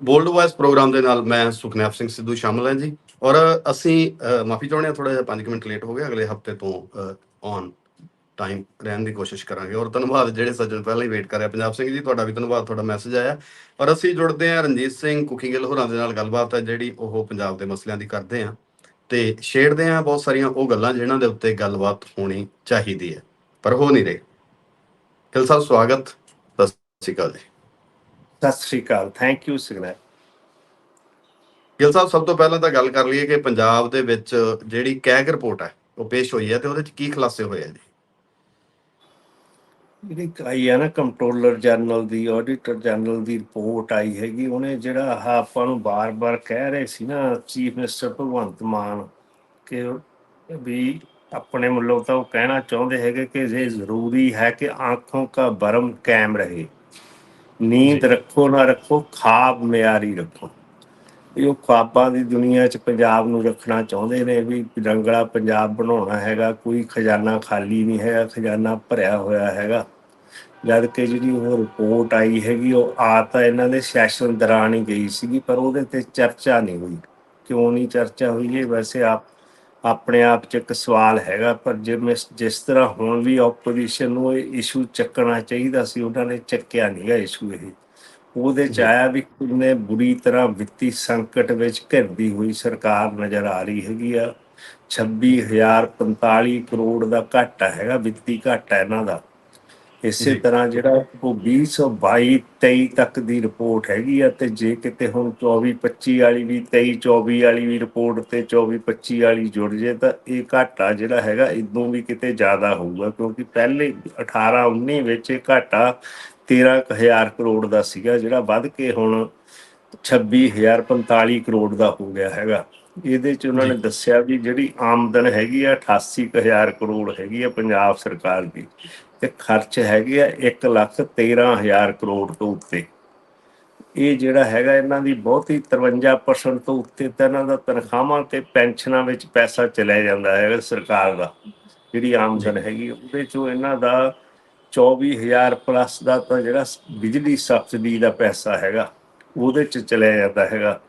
Bold vice programme ਦੇ ਨਾਲ ਮੈਂ ਸੁਖਨੈਪ ਸਿੰਘ ਸਿੱਧੂ ਸ਼ਾਮਲ ਹਾਂ ਜੀ। ਔਰ ਅਸੀਂ ਮਾਫੀ ਚਾਹੁੰਦੇ ਹਾਂ ਥੋੜਾ ਜਿਹਾ 5 ਮਿੰਟ ਲੇਟ ਹੋ ਗਏ, ਅਗਲੇ ਹਫ਼ਤੇ ਤੋਂ ਔਨ ਟਾਈਮ ਰਹਿਣ ਦੀ ਕੋਸ਼ਿਸ਼ ਕਰਾਂਗੇ। ਔਰ ਧੰਨਵਾਦ, ਜਿਹੜੇ ਸੱਜਣ ਪਹਿਲਾਂ ਹੀ ਵੇਟ ਕਰ ਰਿਹਾ ਪੰਜਾਬ ਸਿੰਘ ਜੀ, ਤੁਹਾਡਾ ਵੀ ਧੰਨਵਾਦ, ਤੁਹਾਡਾ ਮੈਸੇਜ ਆਇਆ। ਔਰ ਅਸੀਂ ਜੁੜਦੇ ਹਾਂ ਰਣਜੀਤ ਸਿੰਘ ਕੁਕੀ ਗਿੱਲ ਹੋਰਾਂ ਦੇ ਨਾਲ, ਗੱਲਬਾਤ ਹੈ ਜਿਹੜੀ ਉਹ ਪੰਜਾਬ ਦੇ ਮਸਲਿਆਂ ਦੀ ਕਰਦੇ ਆ ਤੇ ਛੇੜਦੇ ਆ ਬਹੁਤ ਸਾਰੀਆਂ ਉਹ ਗੱਲਾਂ ਜਿਹਨਾਂ ਦੇ ਉੱਤੇ ਗੱਲਬਾਤ ਹੋਣੀ ਚਾਹੀਦੀ ਹੈ, ਪਰ ਹੋ ਨਹੀਂ ਰਹੀ। ਗਿੱਲ ਸਾਹਿਬ ਸਵਾਗਤ, ਸਤਿ ਸ਼੍ਰੀ ਅਕਾਲ ਜੀ। ਸਤਿ ਸ੍ਰੀ ਅਕਾਲ thank you signal. Gill Sahib ਸਭ ਤੋਂ ਪਹਿਲਾਂ ਤਾਂ ਗੱਲ ਕਰ ਲਈਏ ਕਿ ਪੰਜਾਬ ਦੇ ਵਿੱਚ ਜਿਹੜੀ ਕੈਗ ਰਿਪੋਰਟ ਹੈ ਉਹ ਪੇਸ਼ ਹੋਈ ਹੈ ਤੇ ਉਹਦੇ ਵਿੱਚ ਕੀ ਖੁਲਾਸੇ ਹੋਏ ਆ ਜੀ? ਜਿਹੜੀ ਆਈ ਹੈ ਨਾ ਕੰਟਰੋਲਰ ਜਨਰਲ ਦੀ ਆਡੀਟਰ ਜਨਰਲ ਦੀ ਰਿਪੋਰਟ ਆਈ ਹੈਗੀ ਉਹਨੇ ਜਿਹੜਾ ਆਪਾਂ ਨੂੰ ਬਾਰ-ਬਾਰ ਕਹਿ ਰਹੇ ਸੀ ਨਾ ਚੀਫ ਮਿਨਿਸਟਰ ਭਗਵੰਤ ਮਾਨ ਕਿ ਵੀ ਆਪਣੇ ਵੱਲੋਂ ਤਾਂ ਉਹ ਕਹਿਣਾ ਚਾਹੁੰਦੇ ਹੈਗੇ ਕਿ ਇਹ ਜ਼ਰੂਰੀ ਹੈ ਕਿ ਆਂਖੋਂ ਕਾ ਬਰਮ ਕਾਇਮ ਰਹੇ। ਨੀਂਦ ਰੱਖੋ ਨਾ ਰੱਖੋ ਖਾਬ ਮਿਆਰੀ ਰੱਖੋ। ਇਹ ਖਾਬਾਂ ਦੀ ਦੁਨੀਆ 'ਚ ਪੰਜਾਬ ਨੂੰ ਰੱਖਣਾ ਚਾਹੁੰਦੇ ਨੇ ਵੀ ਰੰਗਲਾ ਪੰਜਾਬ ਬਣਾਉਣਾ ਹੈਗਾ ਕੋਈ ਖਜ਼ਾਨਾ ਖਾਲੀ ਨਹੀਂ ਹੈਗਾ ਖਜ਼ਾਨਾ ਭਰਿਆ ਹੋਇਆ ਹੈਗਾ। ਜਦ ਕਿ ਜਿਹੜੀ ਉਹ ਰਿਪੋਰਟ ਆਈ ਹੈਗੀ ਉਹ ਆ ਤਾਂ ਇਹਨਾਂ ਦੇ ਸੈਸ਼ਨ ਦੌਰਾਨ ਹੀ ਗਈ ਸੀਗੀ ਪਰ ਉਹਦੇ ਤੇ ਚਰਚਾ ਨਹੀਂ ਹੋਈ। ਕਿਉਂ ਨਹੀਂ ਚਰਚਾ ਹੋਈ ਇਹ? ਵੈਸੇ ਆਪ ਆਪਣੇ ਆਪ 'ਚ ਇੱਕ ਸਵਾਲ ਹੈਗਾ ਪਰ ਜਿਵੇਂ ਜਿਸ ਤਰ੍ਹਾਂ ਹੁਣ ਵੀ ਆਪੋਜੀਸ਼ਨ ਨੂੰ ਇਹ ਇਸ਼ੂ ਚੱਕਣਾ ਚਾਹੀਦਾ ਸੀ ਉਹਨਾਂ ਨੇ ਚੱਕਿਆ ਨਹੀਂਗਾ ਇਸ਼ੂ ਇਹ। ਉਹਦੇ ਚ ਆਇਆ ਵੀ ਕਿੰਨੇ ਬੁਰੀ ਤਰ੍ਹਾਂ ਵਿੱਤੀ ਸੰਕਟ ਵਿੱਚ ਘਿਰਦੀ ਹੋਈ ਸਰਕਾਰ ਨਜ਼ਰ ਆ ਰਹੀ ਹੈਗੀ ਆ। 26045 ਕਰੋੜ ਦਾ ਘਾਟਾ ਹੈਗਾ ਵਿੱਤੀ ਘਾਟਾ ਇਹਨਾਂ ਦਾ। ਇਸੇ। ਤਰ੍ਹਾਂ ਜਿਹੜਾ ਉਹ 2022 23 ਤੱਕ ਦੀ ਰਿਪੋਰਟ ਹੈਗੀ ਆ ਤੇ ਜੇ ਕਿਤੇ ਹੁਣ 24 25 ਵਾਲੀ ਵੀ 23 24 ਵਾਲੀ ਵੀ ਰਿਪੋਰਟ ਤੇ 24 25 ਵਾਲੀ ਜੁੜ ਜੇ ਤਾਂ ਇਹ ਘਾਟਾ ਜਿਹੜਾ ਹੈਗਾ ਇਦੋਂ ਵੀ ਕਿਤੇ ਜ਼ਿਆਦਾ ਹੋਊਗਾ ਕਿਉਂਕਿ ਪਹਿਲੇ 18 19 ਵਿੱਚ ਇਹ ਘਾਟਾ 13000 ਕਰੋੜ ਦਾ ਸੀਗਾ ਜਿਹੜਾ ਵੱਧ ਕੇ ਹੁਣ 26045 ਕਰੋੜ ਦਾ ਹੋ ਗਿਆ ਹੈਗਾ ਇਹਦੇ ਚ ਉਹਨਾਂ ਨੇ। ਦੱਸਿਆ ਵੀ ਜਿਹੜੀ ਆਮਦਨ ਹੈਗੀ ਆ 88000 ਕਰੋੜ ਹੈਗੀ ਆ ਪੰਜਾਬ ਸਰਕਾਰ ਦੀ ਤੇ ਖਰਚ ਹੈਗੇ ਆ 1 ਲੱਖ 13000 ਕਰੋੜ ਤੋਂ ਉੱਤੇ। ਇਹ ਜਿਹੜਾ ਹੈਗਾ ਇਹਨਾਂ ਦੀ ਬਹੁਤੀ 53% ਤੋਂ ਉੱਤੇ ਤਾਂ ਇਹਨਾਂ ਦਾ ਤਨਖਾਹਾਂ ਤੇ ਪੈਨਸ਼ਨਾਂ ਵਿੱਚ ਪੈਸਾ ਚਲਿਆ ਜਾਂਦਾ ਹੈਗਾ ਸਰਕਾਰ ਦਾ। ਜਿਹੜੀ ਆਮਦਨ ਹੈਗੀ ਉਹਦੇ ਚੋਂ ਇਹਨਾਂ ਦਾ 24000 ਪਲੱਸ ਦਾ ਤਾਂ ਜਿਹੜਾ ਬਿਜਲੀ ਸਬਸਿਡੀ ਦਾ ਪੈਸਾ ਹੈਗਾ ਉਹਦੇ ਚ ਚਲਿਆ ਜਾਂਦਾ ਹੈਗਾ।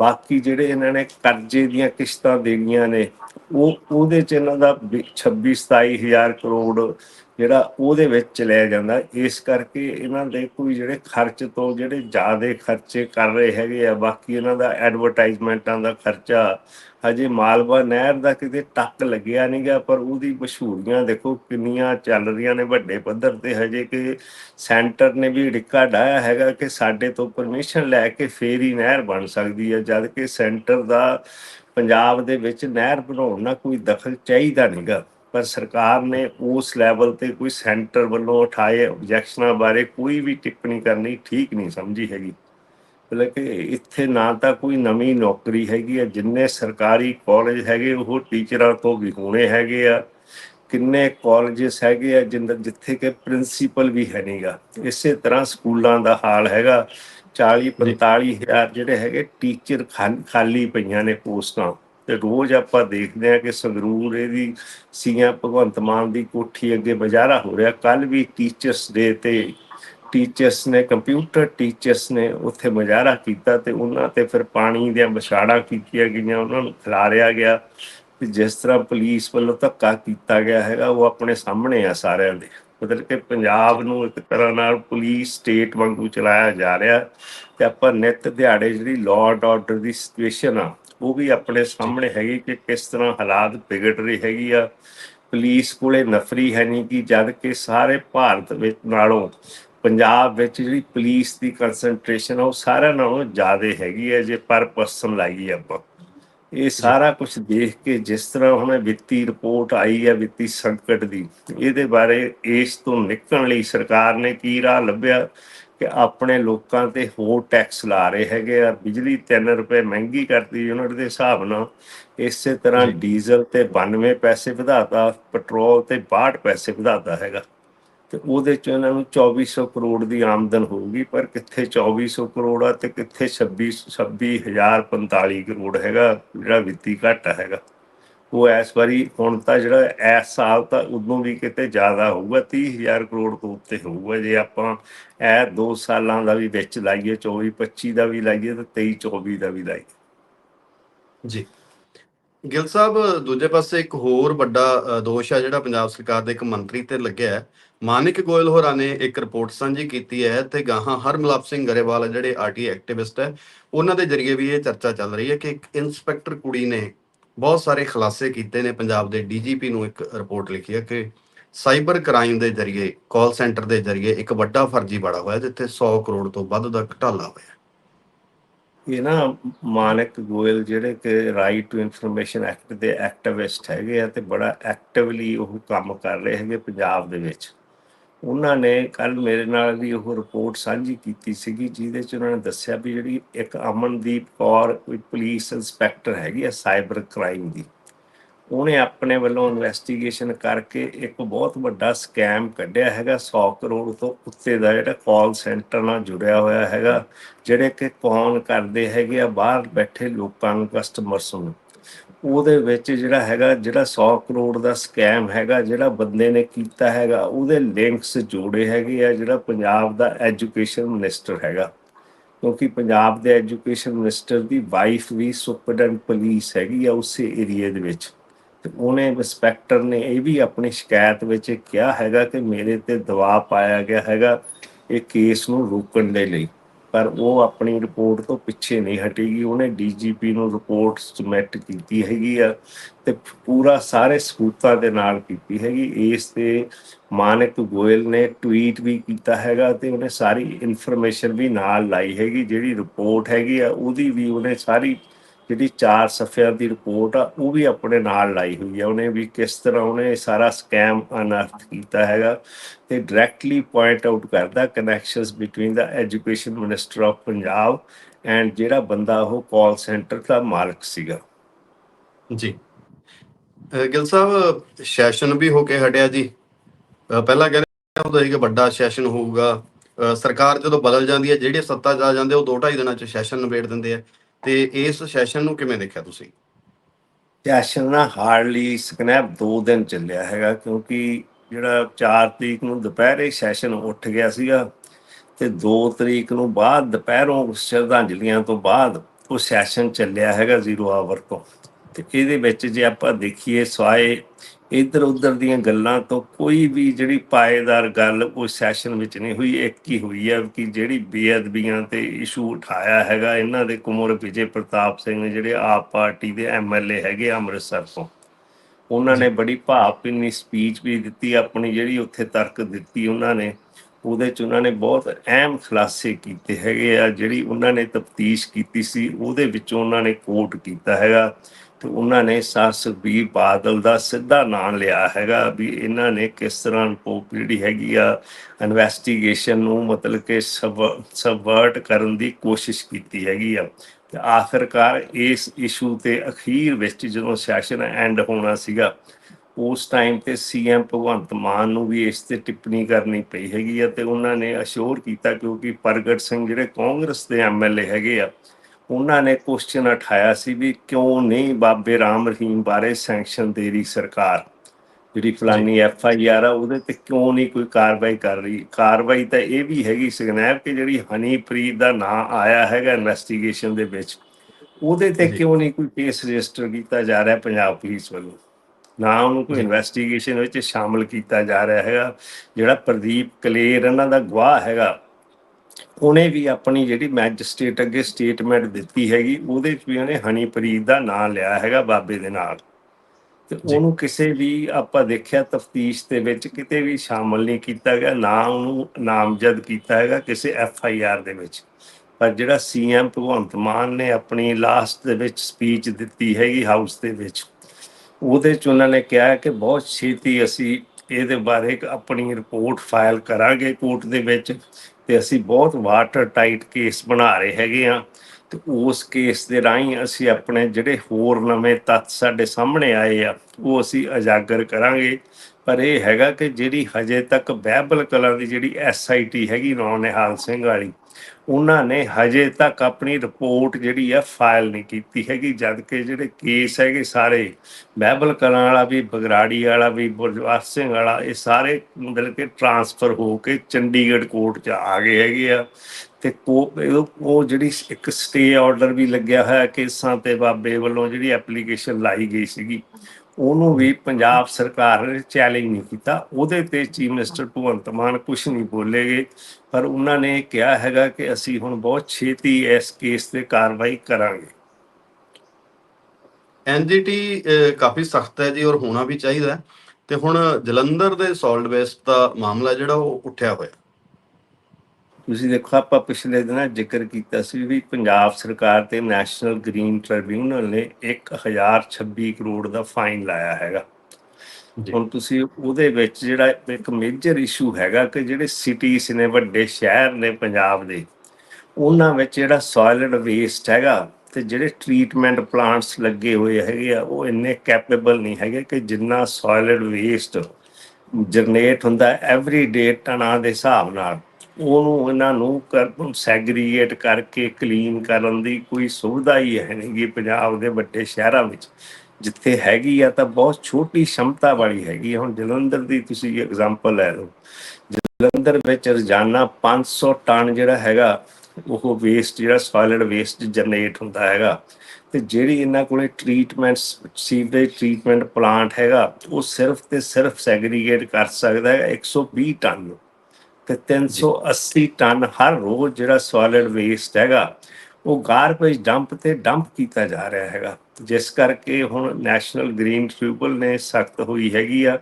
ਬਾਕੀ ਜਿਹੜੇ ਇਹਨਾਂ ਨੇ ਕਰਜ਼ੇ ਦੀਆਂ ਕਿਸ਼ਤਾਂ ਦੇਣੀਆਂ ਨੇ ਉਹ ਉਹਦੇ ਚ ਇਹਨਾਂ ਦਾ 26 27000 ਕਰੋੜ ਜਿਹੜਾ ਉਹਦੇ ਵਿੱਚ ਚਲਿਆ ਜਾਂਦਾ। ਇਸ ਕਰਕੇ ਇਹਨਾਂ ਦੇ ਕੋਈ ਜਿਹੜੇ ਖਰਚ ਤੋਂ ਜਿਹੜੇ ਜ਼ਿਆਦਾ ਖਰਚੇ ਕਰ ਰਹੇ ਹੈਗੇ ਆ, ਬਾਕੀ ਇਹਨਾਂ ਦਾ ਐਡਵਰਟਾਈਜ਼ਮੈਂਟਾਂ ਦਾ ਖਰਚਾ ਹਜੇ ਮਾਲਵਾ ਨਹਿਰ ਦਾ ਕਿਤੇ ਟੱਕ ਲੱਗਿਆ ਨਹੀਂ ਨਹੀਂਗਾ ਪਰ ਉਹਦੀ ਮਸ਼ਹੂਰੀਆਂ ਦੇਖੋ ਕਿੰਨੀਆਂ ਚੱਲ ਰਹੀਆਂ ਨੇ ਵੱਡੇ ਪੱਧਰ ਤੇ। ਹਜੇ ਕਿ ਸੈਂਟਰ ਨੇ ਵੀ ਢਿੱਕਾ ਡਾਇਆ ਹੈਗਾ ਕਿ ਸਾਡੇ ਤੋਂ ਪਰਮਿਸ਼ਨ ਲੈ ਕੇ ਫੇਰ ਹੀ ਨਹਿਰ ਬਣ ਸਕਦੀ ਹੈ ਜਦ ਕਿ ਸੈਂਟਰ ਦਾ ਪੰਜਾਬ ਦੇ ਵਿੱਚ ਨਹਿਰ ਬਣਾਉਣ ਨਾਲ ਕੋਈ ਦਖਲ ਚਾਹੀਦਾ ਨਹੀਂਗਾ ਪਰ ਸਰਕਾਰ ਨੇ ਉਸ ਲੈਵਲ ਤੇ ਕੋਈ ਸੈਂਟਰ ਵੱਲੋਂ ਉਠਾਏ ਆਬਜੈਕਸ਼ਨਾਂ ਬਾਰੇ ਕੋਈ ਵੀ ਟਿੱਪਣੀ ਕਰਨੀ ਠੀਕ ਨਹੀਂ ਸਮਝੀ ਹੈਗੀ। ਮਤਲਬ ਕਿ ਇੱਥੇ ਨਾ ਤਾਂ ਕੋਈ ਨਵੀਂ ਨੌਕਰੀ ਹੈਗੀ ਆ, ਜਿੰਨੇ ਸਰਕਾਰੀ ਕਾਲਜ ਹੈਗੇ, ਉਹ ਟੀਚਰਾਂ ਤੋਂ ਵੀ ਹੋਣੇ ਹੈਗੇ ਆ। ਕਿੰਨੇ ਕਾਲਜਸ ਹੈਗੇ ਆ, ਜਿੰਦ, ਜਿੱਥੇ ਕਿ ਪ੍ਰਿੰਸੀਪਲ ਵੀ ਹੈ ਨਹੀਂਗਾ ਇਸੇ ਤਰ੍ਹਾਂ ਸਕੂਲਾਂ ਦਾ ਹਾਲ ਹੈਗਾ। 40 45 ਹਜ਼ਾਰ ਜਿਹੜੇ ਹੈਗੇ ਟੀਚਰ ਖਾਲੀ ਪਈਆਂ ਨੇ ਪੋਸਟਾਂ। ਤੇ ਰੋਜ਼ ਆਪਾਂ ਦੇਖਦੇ ਆ ਕਿ ਸੰਗਰੂਰ ਇਹਦੀ ਸੀਐਮ ਭਗਵੰਤ ਮਾਨ ਦੀ ਕੋਠੀ ਅੱਗੇ ਬਜ਼ਾਰਾ ਹੋ ਰਿਹਾ। ਕੱਲ ਵੀ ਟੀਚਰਸ ਡੇ ਤੇ ਟੀਚਰਸ ਨੇ ਕੰਪਿਊਟਰ ਟੀਚਰਸ ਨੇ ਉੱਥੇ ਮੁਜ਼ਾਹਰਾ ਕੀਤਾ ਤੇ ਉਹਨਾਂ ਤੇ ਫਿਰ ਪਾਣੀ ਦੀਆਂ ਵਿਛਾੜਾਂ ਕੀਤੀਆਂ ਗਈਆਂ, ਉਹਨਾਂ ਨੂੰ ਖਿਲਾਰਿਆ ਗਿਆ। ਤੇ ਜਿਸ ਤਰ੍ਹਾਂ ਪੁਲਿਸ ਵੱਲੋਂ ਧੱਕਾ ਕੀਤਾ ਗਿਆ ਹੈਗਾ, ਉਹ ਆਪਣੇ ਸਾਹਮਣੇ ਆ ਸਾਰਿਆਂ ਦੇ। ਮਤਲਬ ਕਿ ਪੰਜਾਬ ਨੂੰ ਇੱਕ ਤਰ੍ਹਾਂ ਨਾਲ ਪੁਲਿਸ ਸਟੇਟ ਵਾਂਗੂ ਚਲਾਇਆ ਜਾ ਰਿਹਾ। ਤੇ ਆਪਾਂ ਨਿਤ ਦਿਹਾੜੇ ਜਿਹੜੀ ਲਾਅ ਐਂਡ ਆਰਡਰ ਦੀ ਸਿਚੁਏਸ਼ਨ ਆ ਉਹ ਵੀ ਆਪਣੇ ਸਾਹਮਣੇ ਹੈਗੀ ਕਿ ਕਿਸ ਤਰ੍ਹਾਂ ਹਾਲਾਤ ਵਿਗੜ ਰਹੇ ਹੈਗੀ ਆ। ਪੁਲਿਸ ਕੋਲੇ ਨਫਰੀ ਹੈ ਨਹੀਂ ਕਿ ਜਦ ਕਿ ਸਾਰੇ ਭਾਰਤ ਵਿੱਚ ਨਾਲੋਂ ਪੰਜਾਬ ਵਿੱਚ ਜਿਹੜੀ ਪੁਲਿਸ ਦੀ ਕਨਸੈਂਟਰੇਸ਼ਨ ਉਹ ਸਾਰਿਆਂ ਨਾਲੋਂ ਜ਼ਿਆਦਾ ਹੈਗੀ ਹੈ ਜੇ ਪਰ ਪਰਸਨ ਲਾਈਏ ਆਪਾਂ। ਇਹ ਸਾਰਾ ਕੁਝ ਦੇਖ ਕੇ ਜਿਸ ਤਰ੍ਹਾਂ ਹੁਣ ਵਿੱਤੀ ਰਿਪੋਰਟ ਆਈ ਹੈ ਵਿੱਤੀ ਸੰਕਟ ਦੀ ਇਹਦੇ ਬਾਰੇ ਇਸ ਤੋਂ ਨਿਕਲਣ ਲਈ ਸਰਕਾਰ ਨੇ ਕੀ ਰਾਹ ਲੱਭਿਆ? ਕਿ ਆਪਣੇ ਲੋਕਾਂ ਤੇ ਹੋਰ ਟੈਕਸ ਲਾ ਰਹੇ ਹੈਗੇ ਆ ਬਿਜਲੀ 3 ਰੁਪਏ ਮਹਿੰਗੀ ਕਰਤੀ ਯੂਨਿਟ ਦੇ ਹਿਸਾਬ ਨਾਲ ਇਸੇ ਤਰ੍ਹਾਂ। ਡੀਜ਼ਲ ਤੇ 92 ਪੈਸੇ ਵਧਾਤਾ ਪੈਟਰੋਲ ਤੇ 62 ਪੈਸੇ ਵਧਾਤਾ ਹੈਗਾ ਤੇ ਉਹਦੇ ਚ ਇਹਨਾਂ ਨੂੰ 2400 ਕਰੋੜ ਦੀ ਆਮਦਨ ਹੋਊਗੀ ਪਰ ਕਿੱਥੇ 2400 ਕਰੋੜ ਆ ਤੇ ਕਿੱਥੇ 26 26045 ਕਰੋੜ ਹੈਗਾ ਜਿਹੜਾ ਵਿੱਤੀ ਘਾਟਾ ਹੈਗਾ ਉਹ ਇਸ ਵਾਰੀ ਹੁਣ ਤਾਂ ਜਿਹੜਾ ਇਸ ਸਾਲ ਤਾਂ ਉਦੋਂ ਵੀ ਕਿਤੇ ਜ਼ਿਆਦਾ ਹੋਊਗਾ 30000 ਕਰੋੜ ਤੋਂ ਉੱਤੇ ਹੋਊਗਾ। ਜੇ ਆਪਾਂ ਇਹ ਦੋ ਸਾਲਾਂ ਦਾ ਵੀ ਵਿੱਚ ਲਾਈਏ 24 25 ਦਾ ਵੀ ਲਾਈਏ ਤੇ 23 24 ਦਾ ਵੀ ਲਾਈਏ। ਜੀ। ਗਿਲ ਸਾਹਿਬ, ਦੂਜੇ ਪਾਸੇ ਇੱਕ ਹੋਰ ਵੱਡਾ ਦੋਸ਼ ਆ ਜਿਹੜਾ ਪੰਜਾਬ ਸਰਕਾਰ ਦੇ ਇੱਕ ਮੰਤਰੀ ਤੇ ਲੱਗਿਆ ਹੈ। ਮਾਨਿਕ ਗੋਇਲ ਹੋਰਾਂ ਨੇ ਇੱਕ ਰਿਪੋਰਟ ਸਾਂਝੀ ਕੀਤੀ ਹੈ ਤੇ ਗਾਹਾਂ ਹਰਮਲਾਪ ਸਿੰਘ ਗਰੇਵਾਲ ਜਿਹੜੇ ਆਰਟੀ ਐਕਟਿਵਿਸਟ ਹੈ, ਉਹਨਾਂ ਦੇ ਜ਼ਰੀਏ ਵੀ ਇਹ ਚਰਚਾ ਚੱਲ ਰਹੀ ਹੈ ਕਿ ਇੱਕ ਇਨਸਪੈਕਟਰ ਕੁੜੀ ਨੇ ਬਹੁਤ ਸਾਰੇ ਖੁਲਾਸੇ ਕੀਤੇ ਨੇ। ਪੰਜਾਬ ਦੇ ਡੀਜੀਪੀ ਨੂੰ ਇੱਕ ਰਿਪੋਰਟ ਲਿਖੀ ਹੈ ਕਿ ਸਾਈਬਰ ਕ੍ਰਾਈਮ ਦੇ ਜ਼ਰੀਏ, ਕਾਲ ਸੈਂਟਰ ਦੇ ਜ਼ਰੀਏ ਇੱਕ ਵੱਡਾ ਫਰਜ਼ੀ ਬੜਾ ਹੋਇਆ, ਜਿੱਥੇ 100 ਕਰੋੜ ਤੋਂ ਵੱਧ ਦਾ ਘਟਾਲਾ ਹੋਇਆ। ਇਹ ਨਾ ਮਾਨਕ ਗੋਇਲ ਜਿਹੜੇ ਕਿ ਰਾਈਟ ਟੂ ਇਨਫੋਰਮੇਸ਼ਨ ਐਕਟ ਦੇ ਐਕਟਿਵਿਸਟ ਹੈਗੇ ਆ ਤੇ ਬੜਾ ਐਕਟਿਵਲੀ ਉਹ ਕੰਮ ਕਰ ਰਹੇ ਹੈਗੇ ਪੰਜਾਬ ਦੇ ਵਿੱਚ। ਉਹਨਾਂ ਨੇ ਕੱਲ ਮੇਰੇ ਨਾਲ ਵੀ ਉਹ ਰਿਪੋਰਟ ਸਾਂਝੀ ਕੀਤੀ ਸੀਗੀ, ਜਿਹਦੇ ਚ ਉਹਨਾਂ ਨੇ ਦੱਸਿਆ ਵੀ ਜਿਹੜੀ ਇੱਕ ਅਮਨਦੀਪ ਕੌਰ ਕੋਈ ਪੁਲਿਸ ਇੰਸਪੈਕਟਰ ਹੈਗੀ ਆ ਸਾਈਬਰ ਕ੍ਰਾਈਮ ਦੀ, ਉਹਨੇ ਆਪਣੇ ਵੱਲੋਂ ਇਨਵੈਸਟੀਗੇਸ਼ਨ ਕਰਕੇ ਇੱਕ ਬਹੁਤ ਵੱਡਾ ਸਕੈਮ ਕੱਢਿਆ ਹੈਗਾ 100 ਕਰੋੜ ਤੋਂ ਉੱਤੇ ਦਾ ਜਿਹੜਾ ਕਾਲ ਸੈਂਟਰ ਨਾਲ ਜੁੜਿਆ ਹੋਇਆ ਹੈਗਾ, ਜਿਹੜੇ ਕਿ ਕੌਣ ਕਰਦੇ ਹੈਗੇ ਆ, ਬਾਹਰ ਬੈਠੇ ਲੋਕਾਂ ਨੂੰ ਕਸਟਮਰਸ ਨੂੰ। ਉਹਦੇ ਵਿੱਚ ਜਿਹੜਾ ਹੈਗਾ, ਜਿਹੜਾ 100 ਕਰੋੜ ਦਾ ਸਕੈਮ ਹੈਗਾ, ਜਿਹੜਾ ਬੰਦੇ ਨੇ ਕੀਤਾ ਹੈਗਾ, ਉਹਦੇ ਲਿੰਕਸ ਜੋੜੇ ਹੈਗੇ ਆ, ਜਿਹੜਾ ਪੰਜਾਬ ਦਾ ਐਜੂਕੇਸ਼ਨ ਮਿਨਿਸਟਰ ਹੈਗਾ। ਕਿਉਂਕਿ ਪੰਜਾਬ ਦੇ ਐਜੂਕੇਸ਼ਨ ਮਿਨਿਸਟਰ ਦੀ ਵਾਈਫ ਵੀ ਸੁਪਰਡੈਂਟ ਪੁਲਿਸ ਹੈਗੀ ਆ ਉਸੇ ਏਰੀਆ ਦੇ ਵਿੱਚ। ਤੇ ਉਹਨੇ ਇੰਸਪੈਕਟਰ ਨੇ ਇਹ ਵੀ ਆਪਣੀ ਸ਼ਿਕਾਇਤ ਵਿੱਚ ਕਿਹਾ ਹੈਗਾ ਕਿ ਮੇਰੇ ਤੇ ਦਬਾਅ ਪਾਇਆ ਗਿਆ ਹੈਗਾ ਇਹ ਕੇਸ ਨੂੰ ਰੋਕਣ ਦੇ ਲਈ। ਪਰ ਉਹ ਆਪਣੀ ਰਿਪੋਰਟ ਤੋਂ ਪਿੱਛੇ ਨਹੀਂ ਹਟੇਗੀ। ਉਹਨੇ ਡੀਜੀਪੀ ਨੂੰ ਰਿਪੋਰਟ ਸਬਮਿਟ ਕੀਤੀ ਹੈਗੀ ਆ ਤੇ ਪੂਰਾ ਸਾਰੇ ਸਬੂਤਾਂ ਦੇ ਨਾਲ ਕੀਤੀ ਹੈਗੀ। ਇਸ ਤੇ ਮਾਨਕ ਗੋਇਲ ਨੇ ਟਵੀਟ ਵੀ ਕੀਤਾ ਹੈਗਾ ਤੇ ਉਹਨੇ ਸਾਰੀ ਇਨਫੋਰਮੇਸ਼ਨ ਵੀ ਨਾਲ ਲਾਈ ਹੈਗੀ। ਜਿਹੜੀ ਰਿਪੋਰਟ ਹੈਗੀ ਆ, ਉਹਦੀ ਵੀ ਉਹਨੇ ਸਾਰੀ ਜਿਹੜੀ 4 ਸਫ਼ਿਆਂ ਦੀ ਰਿਪੋਰਟ ਆ, ਉਹ ਵੀ ਆਪਣੇ ਨਾਲ ਲਾਈ ਹੋਈ ਆ। ਉਹਨੇ ਵੀ ਕਿਸ ਤਰ੍ਹਾਂ ਉਹਨੇ ਸਾਰਾ ਸਕੈਮ ਅਨਰਥ ਕੀਤਾ ਹੈਗਾ ਤੇ ਡਾਇਰੈਕਟਲੀ ਪੁਆਇੰਟ ਆਊਟ ਕਰਦਾ connections between the education minister of Punjab and ਜਿਹੜਾ ਬੰਦਾ ਉਹ ਕਾਲ ਸੈਂਟਰ ਦਾ ਮਾਲਕ ਸੀਗਾ। ਜੀ। ਗਿਲ ਸਾਹਿਬ ਸੈਸ਼ਨ ਵੀ ਹੋ ਕੇ ਹਟਿਆ ਜੀ। ਪਹਿਲਾਂ ਕਹਿੰਦੇ ਹੁੰਦਾ ਸੀ ਕਿ ਵੱਡਾ ਸੈਸ਼ਨ ਹੋਊਗਾ। ਸਰਕਾਰ ਜਦੋਂ ਬਦਲ ਜਾਂਦੀ ਹੈ, ਜਿਹੜੇ ਸੱਤਾ 'ਚ ਆ ਜਾਂਦੇ, ਉਹ 2.5 ਦਿਨਾਂ 'ਚ ਸੈਸ਼ਨ ਨਿਬੇੜ ਦਿੰਦੇ ਆ। ਤੇ ਇਸ ਸੈਸ਼ਨ ਨੂੰ ਕਿਵੇਂ ਦੇਖਿਆ ਤੁਸੀਂ? ਸੈਸ਼ਨ ਨਾ ਹਾਰਡਲੀ ਸਕਨੈਪ 2 ਦਿਨ ਚੱਲਿਆ ਹੈਗਾ, ਕਿਉਂਕਿ ਜਿਹੜਾ 4 ਤਰੀਕ ਨੂੰ ਦੁਪਹਿਰੇ ਸੈਸ਼ਨ ਉੱਠ ਗਿਆ ਸੀਗਾ ਤੇ 2 ਤਰੀਕ ਨੂੰ ਬਾਅਦ ਦੁਪਹਿਰੋਂ ਸ਼ਰਧਾਂਜਲੀਆਂ ਤੋਂ ਬਾਅਦ ਉਹ ਸੈਸ਼ਨ ਚੱਲਿਆ ਹੈਗਾ ਜ਼ੀਰੋ ਆਵਰ ਤੋਂ। ਤੇ ਇਹਦੇ ਵਿੱਚ ਜੇ ਆਪਾਂ ਦੇਖੀਏ ਸਵਾਏ ਇੱਧਰ ਉੱਧਰ ਦੀਆਂ ਗੱਲਾਂ ਤੋਂ ਕੋਈ ਵੀ ਜਿਹੜੀ ਪਾਏਦਾਰ ਗੱਲ ਕੋਈ ਸੈਸ਼ਨ ਵਿੱਚ ਨਹੀਂ ਹੋਈ ਇੱਕ ਹੀ ਹੋਈ ਹੈ ਕਿ ਜਿਹੜੀ ਬੇਅਦਬੀਆਂ ਤੇ ਇਸ਼ੂ ਉਠਾਇਆ ਹੈਗਾ ਇਹਨਾਂ ਦੇ ਕੁਮਰ ਵਿਜੇ ਪ੍ਰਤਾਪ ਸਿੰਘ ਜਿਹੜੇ ਆਪ ਪਾਰਟੀ ਦੇ ਐਮਐਲਏ ਹੈਗੇ ਅੰਮ੍ਰਿਤਸਰ ਤੋਂ। ਉਹਨਾਂ ਨੇ ਬੜੀ ਭਾਵਪਿੰਨੀ ਸਪੀਚ ਵੀ ਦਿੱਤੀ ਆਪਣੀ ਜਿਹੜੀ ਉੱਥੇ ਤਰਕ ਦਿੱਤੀ ਉਹਨਾਂ ਨੇ ਉਹਦੇ ਚ ਉਹਨਾਂ ਨੇ ਬਹੁਤ ਅਹਿਮ ਖੁਲਾਸੇ ਕੀਤੇ ਹੈਗੇ ਆ ਜਿਹੜੀ ਉਹਨਾਂ ਨੇ ਤਫਤੀਸ਼ ਕੀਤੀ ਸੀ ਉਹਦੇ ਵਿੱਚੋਂ ਉਹਨਾਂ ਨੇ ਕੋਟ ਕੀਤਾ ਹੈਗਾ। ਤੇ ਉਹਨਾਂ ਨੇ ਸਰ ਸੁਖਬੀਰ ਬਾਦਲ ਦਾ ਸਿੱਧਾ ਨਾਂ ਲਿਆ ਹੈਗਾ ਵੀ ਇਹਨਾਂ ਨੇ ਕਿਸ ਤਰ੍ਹਾਂ ਰਿਪੋਰਟ ਜਿਹੜੀ ਹੈਗੀ ਆ ਇਨਵੈਸਟੀਗੇਸ਼ਨ ਨੂੰ ਮਤਲਬ ਕਿ ਸਬਵਰਟ ਕਰਨ ਦੀ ਕੋਸ਼ਿਸ਼ ਕੀਤੀ ਹੈਗੀ ਆ। ਤੇ ਆਖਰਕਾਰ ਇਸ ਇਸ਼ੂ ਤੇ ਅਖੀਰ ਵਿੱਚ ਜਦੋਂ ਸੈਸ਼ਨ ਐਂਡ ਹੋਣਾ ਸੀਗਾ, ਉਸ ਟਾਈਮ ਤੇ ਸੀਐਮ ਭਗਵੰਤ ਮਾਨ ਨੂੰ ਵੀ ਇਸ ਤੇ ਟਿੱਪਣੀ ਕਰਨੀ ਪਈ ਹੈਗੀ ਆ ਤੇ ਉਹਨਾਂ ਨੇ ਅਸ਼ੋਰ ਕੀਤਾ ਕਿਉਂਕਿ ਪ੍ਰਗਟ ਸਿੰਘ ਜਿਹੜੇ ਕਾਂਗਰਸ ਦੇ ਐਮਐਲਏ ਹੈਗੇ ਆ ਉਹਨਾਂ ਨੇ ਕੁਐਸਚਨ ਉਠਾਇਆ ਸੀ ਵੀ ਕਿਉਂ ਨਹੀਂ ਬਾਬੇ ਰਾਮ ਰਹੀਮ ਬਾਰੇ ਸੈਂਕਸ਼ਨ ਦੇ ਰਹੀ ਸਰਕਾਰ ਜਿਹੜੀ ਫਲਾਨੀ ਐਫ ਆਈ ਆਰ ਆ ਉਹਦੇ ਤੇ ਕਿਉਂ ਨਹੀਂ ਕੋਈ ਕਾਰਵਾਈ ਕਰ ਰਹੀ ਕਾਰਵਾਈ ਤਾਂ ਇਹ ਵੀ ਹੈਗੀ ਸਿਗਨੈਪ ਕਿ ਜਿਹੜੀ ਹਨੀਪ੍ਰੀਤ ਦਾ ਨਾਂ ਆਇਆ ਹੈਗਾ ਇਨਵੈਸਟੀਗੇਸ਼ਨ ਦੇ ਵਿੱਚ ਉਹਦੇ ਤੇ। ਕਿਉਂ ਨਹੀਂ ਕੋਈ ਕੇਸ ਰਜਿਸਟਰ ਕੀਤਾ ਜਾ ਰਿਹਾ ਪੰਜਾਬ ਪੁਲਿਸ ਵੱਲੋਂ ਨਾ ਉਹਨੂੰ ਕੋਈ। ਇਨਵੈਸਟੀਗੇਸ਼ਨ ਵਿੱਚ ਸ਼ਾਮਲ ਕੀਤਾ ਜਾ ਰਿਹਾ ਹੈਗਾ ਜਿਹੜਾ ਪ੍ਰਦੀਪ ਕਲੇਰ ਇਹਨਾਂ ਦਾ ਗਵਾਹ ਹੈਗਾ ਉਹਨੇ ਵੀ ਆਪਣੀ ਜਿਹੜੀ ਮੈਜਿਸਟ੍ਰੇਟ ਅੱਗੇ ਸਟੇਟਮੈਂਟ ਦਿੱਤੀ ਹੈਗੀ ਉਹਦੇ ਵਿੱਚ ਵੀ ਉਹਨੇ ਹਨੀਪ੍ਰੀਤ ਦਾ ਨਾਮ ਲਿਆ ਹੈਗਾ ਬਾਬੇ ਦੇ ਨਾਲ ਤੇ। ਉਹਨੂੰ ਕਿਸੇ ਵੀ ਆਪਾਂ ਦੇਖਿਆ ਤਫਤੀਸ਼ ਦੇ ਵਿੱਚ ਕਿਤੇ ਵੀ ਸ਼ਾਮਲ ਨਹੀਂ ਕੀਤਾ ਗਿਆ ਨਾ ਉਹਨੂੰ ਨਾਮਜ਼ਦ ਕੀਤਾ ਹੈਗਾ ਕਿਸੇ ਐਫ ਆਈ ਆਰ ਦੇ ਵਿੱਚ ਪਰ ਜਿਹੜਾ ਸੀਐਮ ਭਗਵੰਤ ਮਾਨ ਨੇ ਆਪਣੀ ਲਾਸਟ ਦੇ ਵਿੱਚ ਸਪੀਚ ਦਿੱਤੀ ਹੈਗੀ ਹਾਊਸ ਦੇ ਵਿੱਚ ਉਹਦੇ ਚ ਉਹਨਾਂ ਨੇ ਕਿਹਾ ਕਿ ਬਹੁਤ ਛੇਤੀ ਅਸੀਂ ਇਹਦੇ ਬਾਰੇ ਇੱਕ ਆਪਣੀ ਰਿਪੋਰਟ ਫਾਈਲ ਕਰਾਂਗੇ ਕੋਰਟ ਦੇ ਵਿੱਚ ਤੇ ਅਸੀਂ ਬਹੁਤ ਵਾਟਰ ਟਾਈਟ ਕੇਸ ਬਣਾ ਰਹੇ ਹੈਗੇ ਆ ਤੇ ਉਸ ਕੇਸ ਦੇ ਰਾਹੀਂ ਅਸੀਂ ਆਪਣੇ ਜਿਹੜੇ ਹੋਰ ਨਵੇਂ ਤੱਥ ਸਾਡੇ ਸਾਹਮਣੇ ਆਏ ਆ, ਉਹ ਅਸੀਂ ਉਜਾਗਰ ਕਰਾਂਗੇ। ਪਰ ਇਹ ਹੈਗਾ ਕਿ ਜਿਹੜੀ ਹਜੇ ਤੱਕ ਬਹਿਬਲ ਕਲਾਂ ਦੀ ਜਿਹੜੀ ਐਸਆਈਟੀ ਹੈਗੀ ਨੌ, ਨਿਹਾਲ ਸਿੰਘ ਵਾਲੀ, ਉਹਨਾਂ ਨੇ ਹਜੇ ਤੱਕ ਆਪਣੀ ਰਿਪੋਰਟ ਜਿਹੜੀ ਆ ਫਾਈਲ ਨਹੀਂ ਕੀਤੀ ਹੈਗੀ, ਜਦ ਕਿ ਜਿਹੜੇ ਕੇਸ ਹੈਗੇ ਸਾਰੇ ਬਹਿਬਲ ਕਲਾਂ ਵਾਲਾ ਵੀ, ਬਗਰਾੜੀ ਵਾਲਾ ਵੀ ਬੁਰਜਵਾਰ ਸਿੰਘ ਵਾਲਾ, ਇਹ ਸਾਰੇ ਮਤਲਬ ਕਿ ਟਰਾਂਸਫਰ ਹੋ ਕੇ ਚੰਡੀਗੜ੍ਹ ਕੋਰਟ 'ਚ ਆ ਗਏ ਹੈਗੇ ਆ। ਤੇ ਉਹ ਜਿਹੜੀ ਇੱਕ ਸਟੇ ਆਰਡਰ ਵੀ ਲੱਗਿਆ ਹੋਇਆ ਕੇਸਾਂ ਤੇ ਬਾਬੇ ਵੱਲੋਂ ਜਿਹੜੀ ਐਪਲੀਕੇਸ਼ਨ ਲਾਈ ਗਈ ਸੀਗੀ, ਉਹਨੂੰ ਵੀ ਪੰਜਾਬ ਸਰਕਾਰ ਨੇ ਚੈਲੰਜ ਨਹੀਂ ਕੀਤਾ। ਉਹਦੇ ਤੇ ਚੀਫ ਮਿਨਿਸਟਰ ਭਗਵੰਤ ਮਾਨ ਕੁਝ ਨਹੀਂ ਬੋਲੇਗੇ, ਪਰ ਉਹਨਾਂ ਨੇ ਕਿਹਾ ਹੈਗਾ ਕਿ ਅਸੀਂ ਹੁਣ ਬਹੁਤ ਛੇਤੀ ਇਸ ਕੇਸ ਤੇ ਕਾਰਵਾਈ ਕਰਾਂਗੇ। ਐਨਜੀਟੀ ਕਾਫੀ ਸਖਤ ਹੈ ਜੀ ਔਰ ਹੋਣਾ ਵੀ ਚਾਹੀਦਾ ਤੇ ਹੁਣ ਜਲੰਧਰ ਦੇ ਸੋਲਡ ਵੇਸਟ ਦਾ ਮਾਮਲਾ ਜਿਹੜਾ ਉਹ ਉੱਠਿਆ ਹੋਇਆ। ਤੁਸੀਂ ਦੇਖੋ ਆਪਾਂ ਪਿਛਲੇ ਦਿਨਾਂ ਜ਼ਿਕਰ ਕੀਤਾ ਸੀ ਵੀ ਪੰਜਾਬ ਸਰਕਾਰ ਤੇ ਨੈਸ਼ਨਲ ਗ੍ਰੀਨ ਟ੍ਰਿਬਿਊਨਲ ਨੇ 1026 ਕਰੋੜ ਦਾ ਫਾਈਨ ਲਾਇਆ ਹੈਗਾ। ਹੁਣ ਤੁਸੀਂ ਉਹਦੇ ਵਿੱਚ ਜਿਹੜਾ ਇੱਕ ਮੇਜਰ ਇਸ਼ੂ ਹੈਗਾ ਕਿ ਜਿਹੜੇ ਸਿਟੀਜ਼ ਨੇ ਵੱਡੇ ਸ਼ਹਿਰ ਨੇ ਪੰਜਾਬ ਦੇ ਉਹਨਾਂ ਵਿੱਚ ਜਿਹੜਾ ਸੋਇਲਡ ਵੇਸਟ ਹੈਗਾ ਤੇ ਜਿਹੜੇ ਟ੍ਰੀਟਮੈਂਟ ਪਲਾਂਟਸ ਲੱਗੇ ਹੋਏ ਹੈਗੇ ਆ ਉਹ ਇੰਨੇ ਕੈਪੇਬਲ ਨਹੀਂ ਹੈਗੇ ਕਿ ਜਿੰਨਾ ਸੋਇਲਡ ਵੇਸਟ ਜਨਰੇਟ ਹੁੰਦਾ ਐਵਰੀ ਡੇ ਟਨਾਂ ਦੇ ਹਿਸਾਬ ਨਾਲ ਉਹਨੂੰ ਇਹਨਾਂ ਨੂੰ ਸੈਗਰੀਗੇਟ ਕਰਕੇ ਕਲੀਨ ਕਰਨ ਦੀ ਕੋਈ ਸੁਵਿਧਾ ਹੀ ਹੈ ਨਹੀਂ ਗੀ ਪੰਜਾਬ ਦੇ ਵੱਡੇ ਸ਼ਹਿਰਾਂ ਵਿੱਚ। ਜਿੱਥੇ ਹੈਗੀ ਆ ਤਾਂ ਬਹੁਤ ਛੋਟੀ ਸ਼ਮਤਾ ਵਾਲੀ ਹੈਗੀ ਆ। ਹੁਣ ਜਲੰਧਰ ਦੀ ਤੁਸੀਂ ਐਗਜ਼ਾਮਪਲ ਲੈ ਲਓ। ਜਲੰਧਰ ਵਿੱਚ ਰੋਜ਼ਾਨਾ 500 ਟਨ ਜਿਹੜਾ ਹੈਗਾ, ਉਹ ਵੇਸਟ ਜਿਹੜਾ ਸੋਲਿਡ ਵੇਸਟ ਜਨਰੇਟ ਹੁੰਦਾ ਹੈਗਾ। ਤੇ ਜਿਹੜੀ ਇਹਨਾਂ ਕੋਲੇ ਟ੍ਰੀਟਮੈਂਟ ਸੀਵਰੇਜ ਟ੍ਰੀਟਮੈਂਟ ਪਲਾਂਟ ਹੈਗਾ, ਉਹ ਸਿਰਫ ਤੇ ਸਿਰਫ ਸੈਗਰੀਗੇਟ ਕਰ ਸਕਦਾ ਹੈ 120 ਟਨ ਨੂੰ। ਤੇ 380 ਟਨ ਹਰ ਰੋਜ਼ ਜਿਹੜਾ ਸੋਲਿਡ ਵੇਸਟ ਹੈਗਾ, ਉਹ ਗਾਰਬੇਜ ਡੰਪ ਤੇ ਡੰਪ ਕੀਤਾ ਜਾ ਰਿਹਾ ਹੈਗਾ। ਜਿਸ ਕਰਕੇ ਹੁਣ ਨੈਸ਼ਨਲ ਗ੍ਰੀਨ ਟ੍ਰਿਬਿਊਨਲ ਨੇ ਸਖਤ ਹੋਈ ਹੈਗੀ ਆ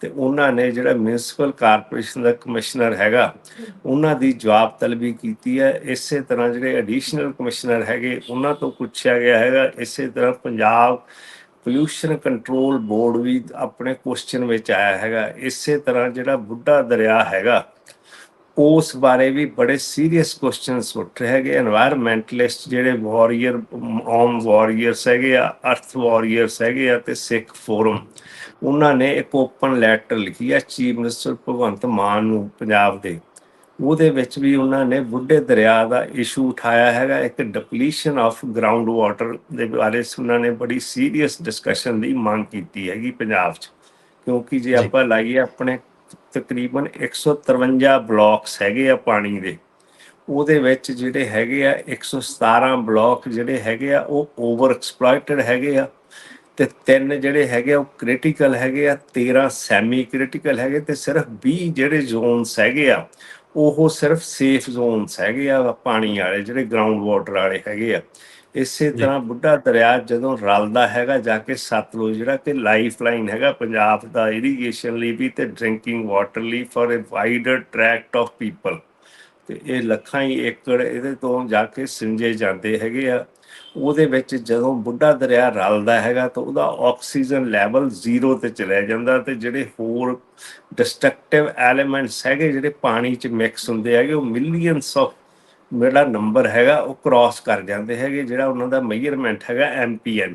ਤੇ ਉਹਨਾਂ ਨੇ ਜਿਹੜਾ ਮਿਊਨਿਸਪਲ ਕਾਰਪੋਰੇਸ਼ਨ ਦਾ ਕਮਿਸ਼ਨਰ ਹੈਗਾ, ਉਹਨਾਂ ਦੀ ਜਵਾਬ ਤਲਬੀ ਕੀਤੀ ਹੈ। ਇਸੇ ਤਰ੍ਹਾਂ ਜਿਹੜੇ ਐਡੀਸ਼ਨਲ ਕਮਿਸ਼ਨਰ ਹੈਗੇ, ਉਹਨਾਂ ਤੋਂ ਪੁੱਛਿਆ ਗਿਆ ਹੈਗਾ, ਇਸੇ ਤਰ੍ਹਾਂ ਪੰਜਾਬ ਪੋਲਿਊਸ਼ਨ ਕੰਟਰੋਲ ਬੋਰਡ ਵੀ ਆਪਣੇ ਕੁਐਸਚਨ ਵਿੱਚ ਆਇਆ ਹੈਗਾ। ਇਸੇ ਤਰ੍ਹਾਂ ਜਿਹੜਾ ਬੁੱਢਾ ਦਰਿਆ ਹੈਗਾ ਉਸ ਬਾਰੇ ਵੀ ਬੜੇ ਸੀਰੀਅਸ ਕੁਐਸਚਨਸ ਉੱਠ ਰਹੇ ਹੈਗੇ। এনवायरमेंटਲਿਸਟ ਜਿਹੜੇ ਵਾਰੀਅਰ ਆਮ ਵਾਰੀਅਰਸ ਹੈਗੇ ਆ ਅਰਥ ਵਾਰੀਅਰਸ ਹੈਗੇ ਆ ਤੇ ਸਿੱਖ ਫੋਰਮ ਉਹਨਾਂ ਨੇ ਇੱਕ ਓਪਨ ਲੈਟਰ ਲਿਖੀ ਆ ਚੀਫ ਮਿਨਿਸਟਰ ਭਗਵੰਤ ਮਾਨ ਨੂੰ ਪੰਜਾਬ ਦੇ। ਉਹਦੇ ਵਿੱਚ ਵੀ ਉਹਨਾਂ ਨੇ ਬੁੱਢੇ ਦਰਿਆ ਦਾ ਇਸ਼ੂ ਉਠਾਇਆ ਹੈਗਾ। ਇੱਕ ਡਿਪਲੀਸ਼ਨ ਆਫ ਗਰਾਊਂਡ ਵਾਟਰ ਦੇ ਬਾਰੇ ਉਹਨਾਂ ਨੇ ਬੜੀ ਸੀਰੀਅਸ ਡਿਸਕਸ਼ਨ ਦੀ ਮੰਗ ਕੀਤੀ ਹੈਗੀ ਪੰਜਾਬ 'ਚ। ਕਿਉਂਕਿ ਜੇ। ਆਪਾਂ ਲਾਈਏ ਆਪਣੇ ਤਕਰੀਬਨ 153 ਬਲਾਕਸ ਹੈਗੇ ਆ ਪਾਣੀ ਦੇ। ਉਹਦੇ ਵਿੱਚ ਜਿਹੜੇ ਹੈਗੇ ਆ 117 ਬਲਾਕ ਜਿਹੜੇ ਹੈਗੇ ਆ, ਉਹ ਓਵਰ ਐਕਸਪਲੋਇਟਡ ਹੈਗੇ ਆ ਤੇ ਤਿੰਨ ਜਿਹੜੇ ਹੈਗੇ ਆ, ਉਹ ਕ੍ਰਿਟੀਕਲ ਹੈਗੇ ਆ 13 ਸੈਮੀ ਕ੍ਰਿਟੀਕਲ ਹੈਗੇ ਤੇ ਸਿਰਫ 20 ਜਿਹੜੇ ਜ਼ੋਨਸ ਹੈਗੇ ਆ, ਉਹ ਸਿਰਫ ਸੇਫ ਜ਼ੋਨਸ ਹੈਗੇ ਆ ਪਾਣੀ ਵਾਲੇ ਜਿਹੜੇ ਗਰਾਊਂਡ ਵਾਟਰ ਵਾਲੇ ਹੈਗੇ ਆ। ਇਸੇ। ਤਰ੍ਹਾਂ ਬੁੱਢਾ ਦਰਿਆ ਜਦੋਂ ਰਲਦਾ ਹੈਗਾ ਜਾ ਕੇ ਸਤਲੁਜ ਜਿਹੜਾ ਕਿ ਲਾਈਫ ਲਾਈਨ ਹੈਗਾ ਪੰਜਾਬ ਦਾ ਇਰੀਗੇਸ਼ਨ ਲਈ ਵੀ ਤੇ ਡਰਿੰਕਿੰਗ ਵਾਟਰ ਲਈ for a wider tract of people ਤੇ ਇਹ ਲੱਖਾਂ ਹੀ ਏਕੜ ਇਹਦੇ ਤੋਂ ਜਾ ਕੇ ਸਿੰਜੇ ਜਾਂਦੇ ਹੈਗੇ ਆ ਉਹਦੇ ਵਿੱਚ ਜਦੋਂ ਬੁੱਢਾ ਦਰਿਆ ਰਲਦਾ ਹੈਗਾ ਤਾਂ ਉਹਦਾ ਆਕਸੀਜਨ ਲੈਵਲ ਜ਼ੀਰੋ ਤੇ ਚਲਿਆ ਜਾਂਦਾ ਤੇ ਜਿਹੜੇ ਹੋਰ ਡਿਸਟਰਕਟਿਵ ਐਲੀਮੈਂਟਸ ਹੈਗੇ ਜਿਹੜੇ ਪਾਣੀ 'ਚ ਮਿਕਸ ਹੁੰਦੇ ਹੈਗੇ ਉਹ ਮਿਲੀਅਨਸ ਆਫ ਜਿਹੜਾ ਨੰਬਰ ਹੈਗਾ ਉਹ ਕ੍ਰਾਸ ਕਰ ਜਾਂਦੇ ਹੈਗੇ ਜਿਹੜਾ ਉਹਨਾਂ ਦਾ ਮੈਜ਼ਰਮੈਂਟ ਹੈਗਾ ਐਮਪੀਐਨ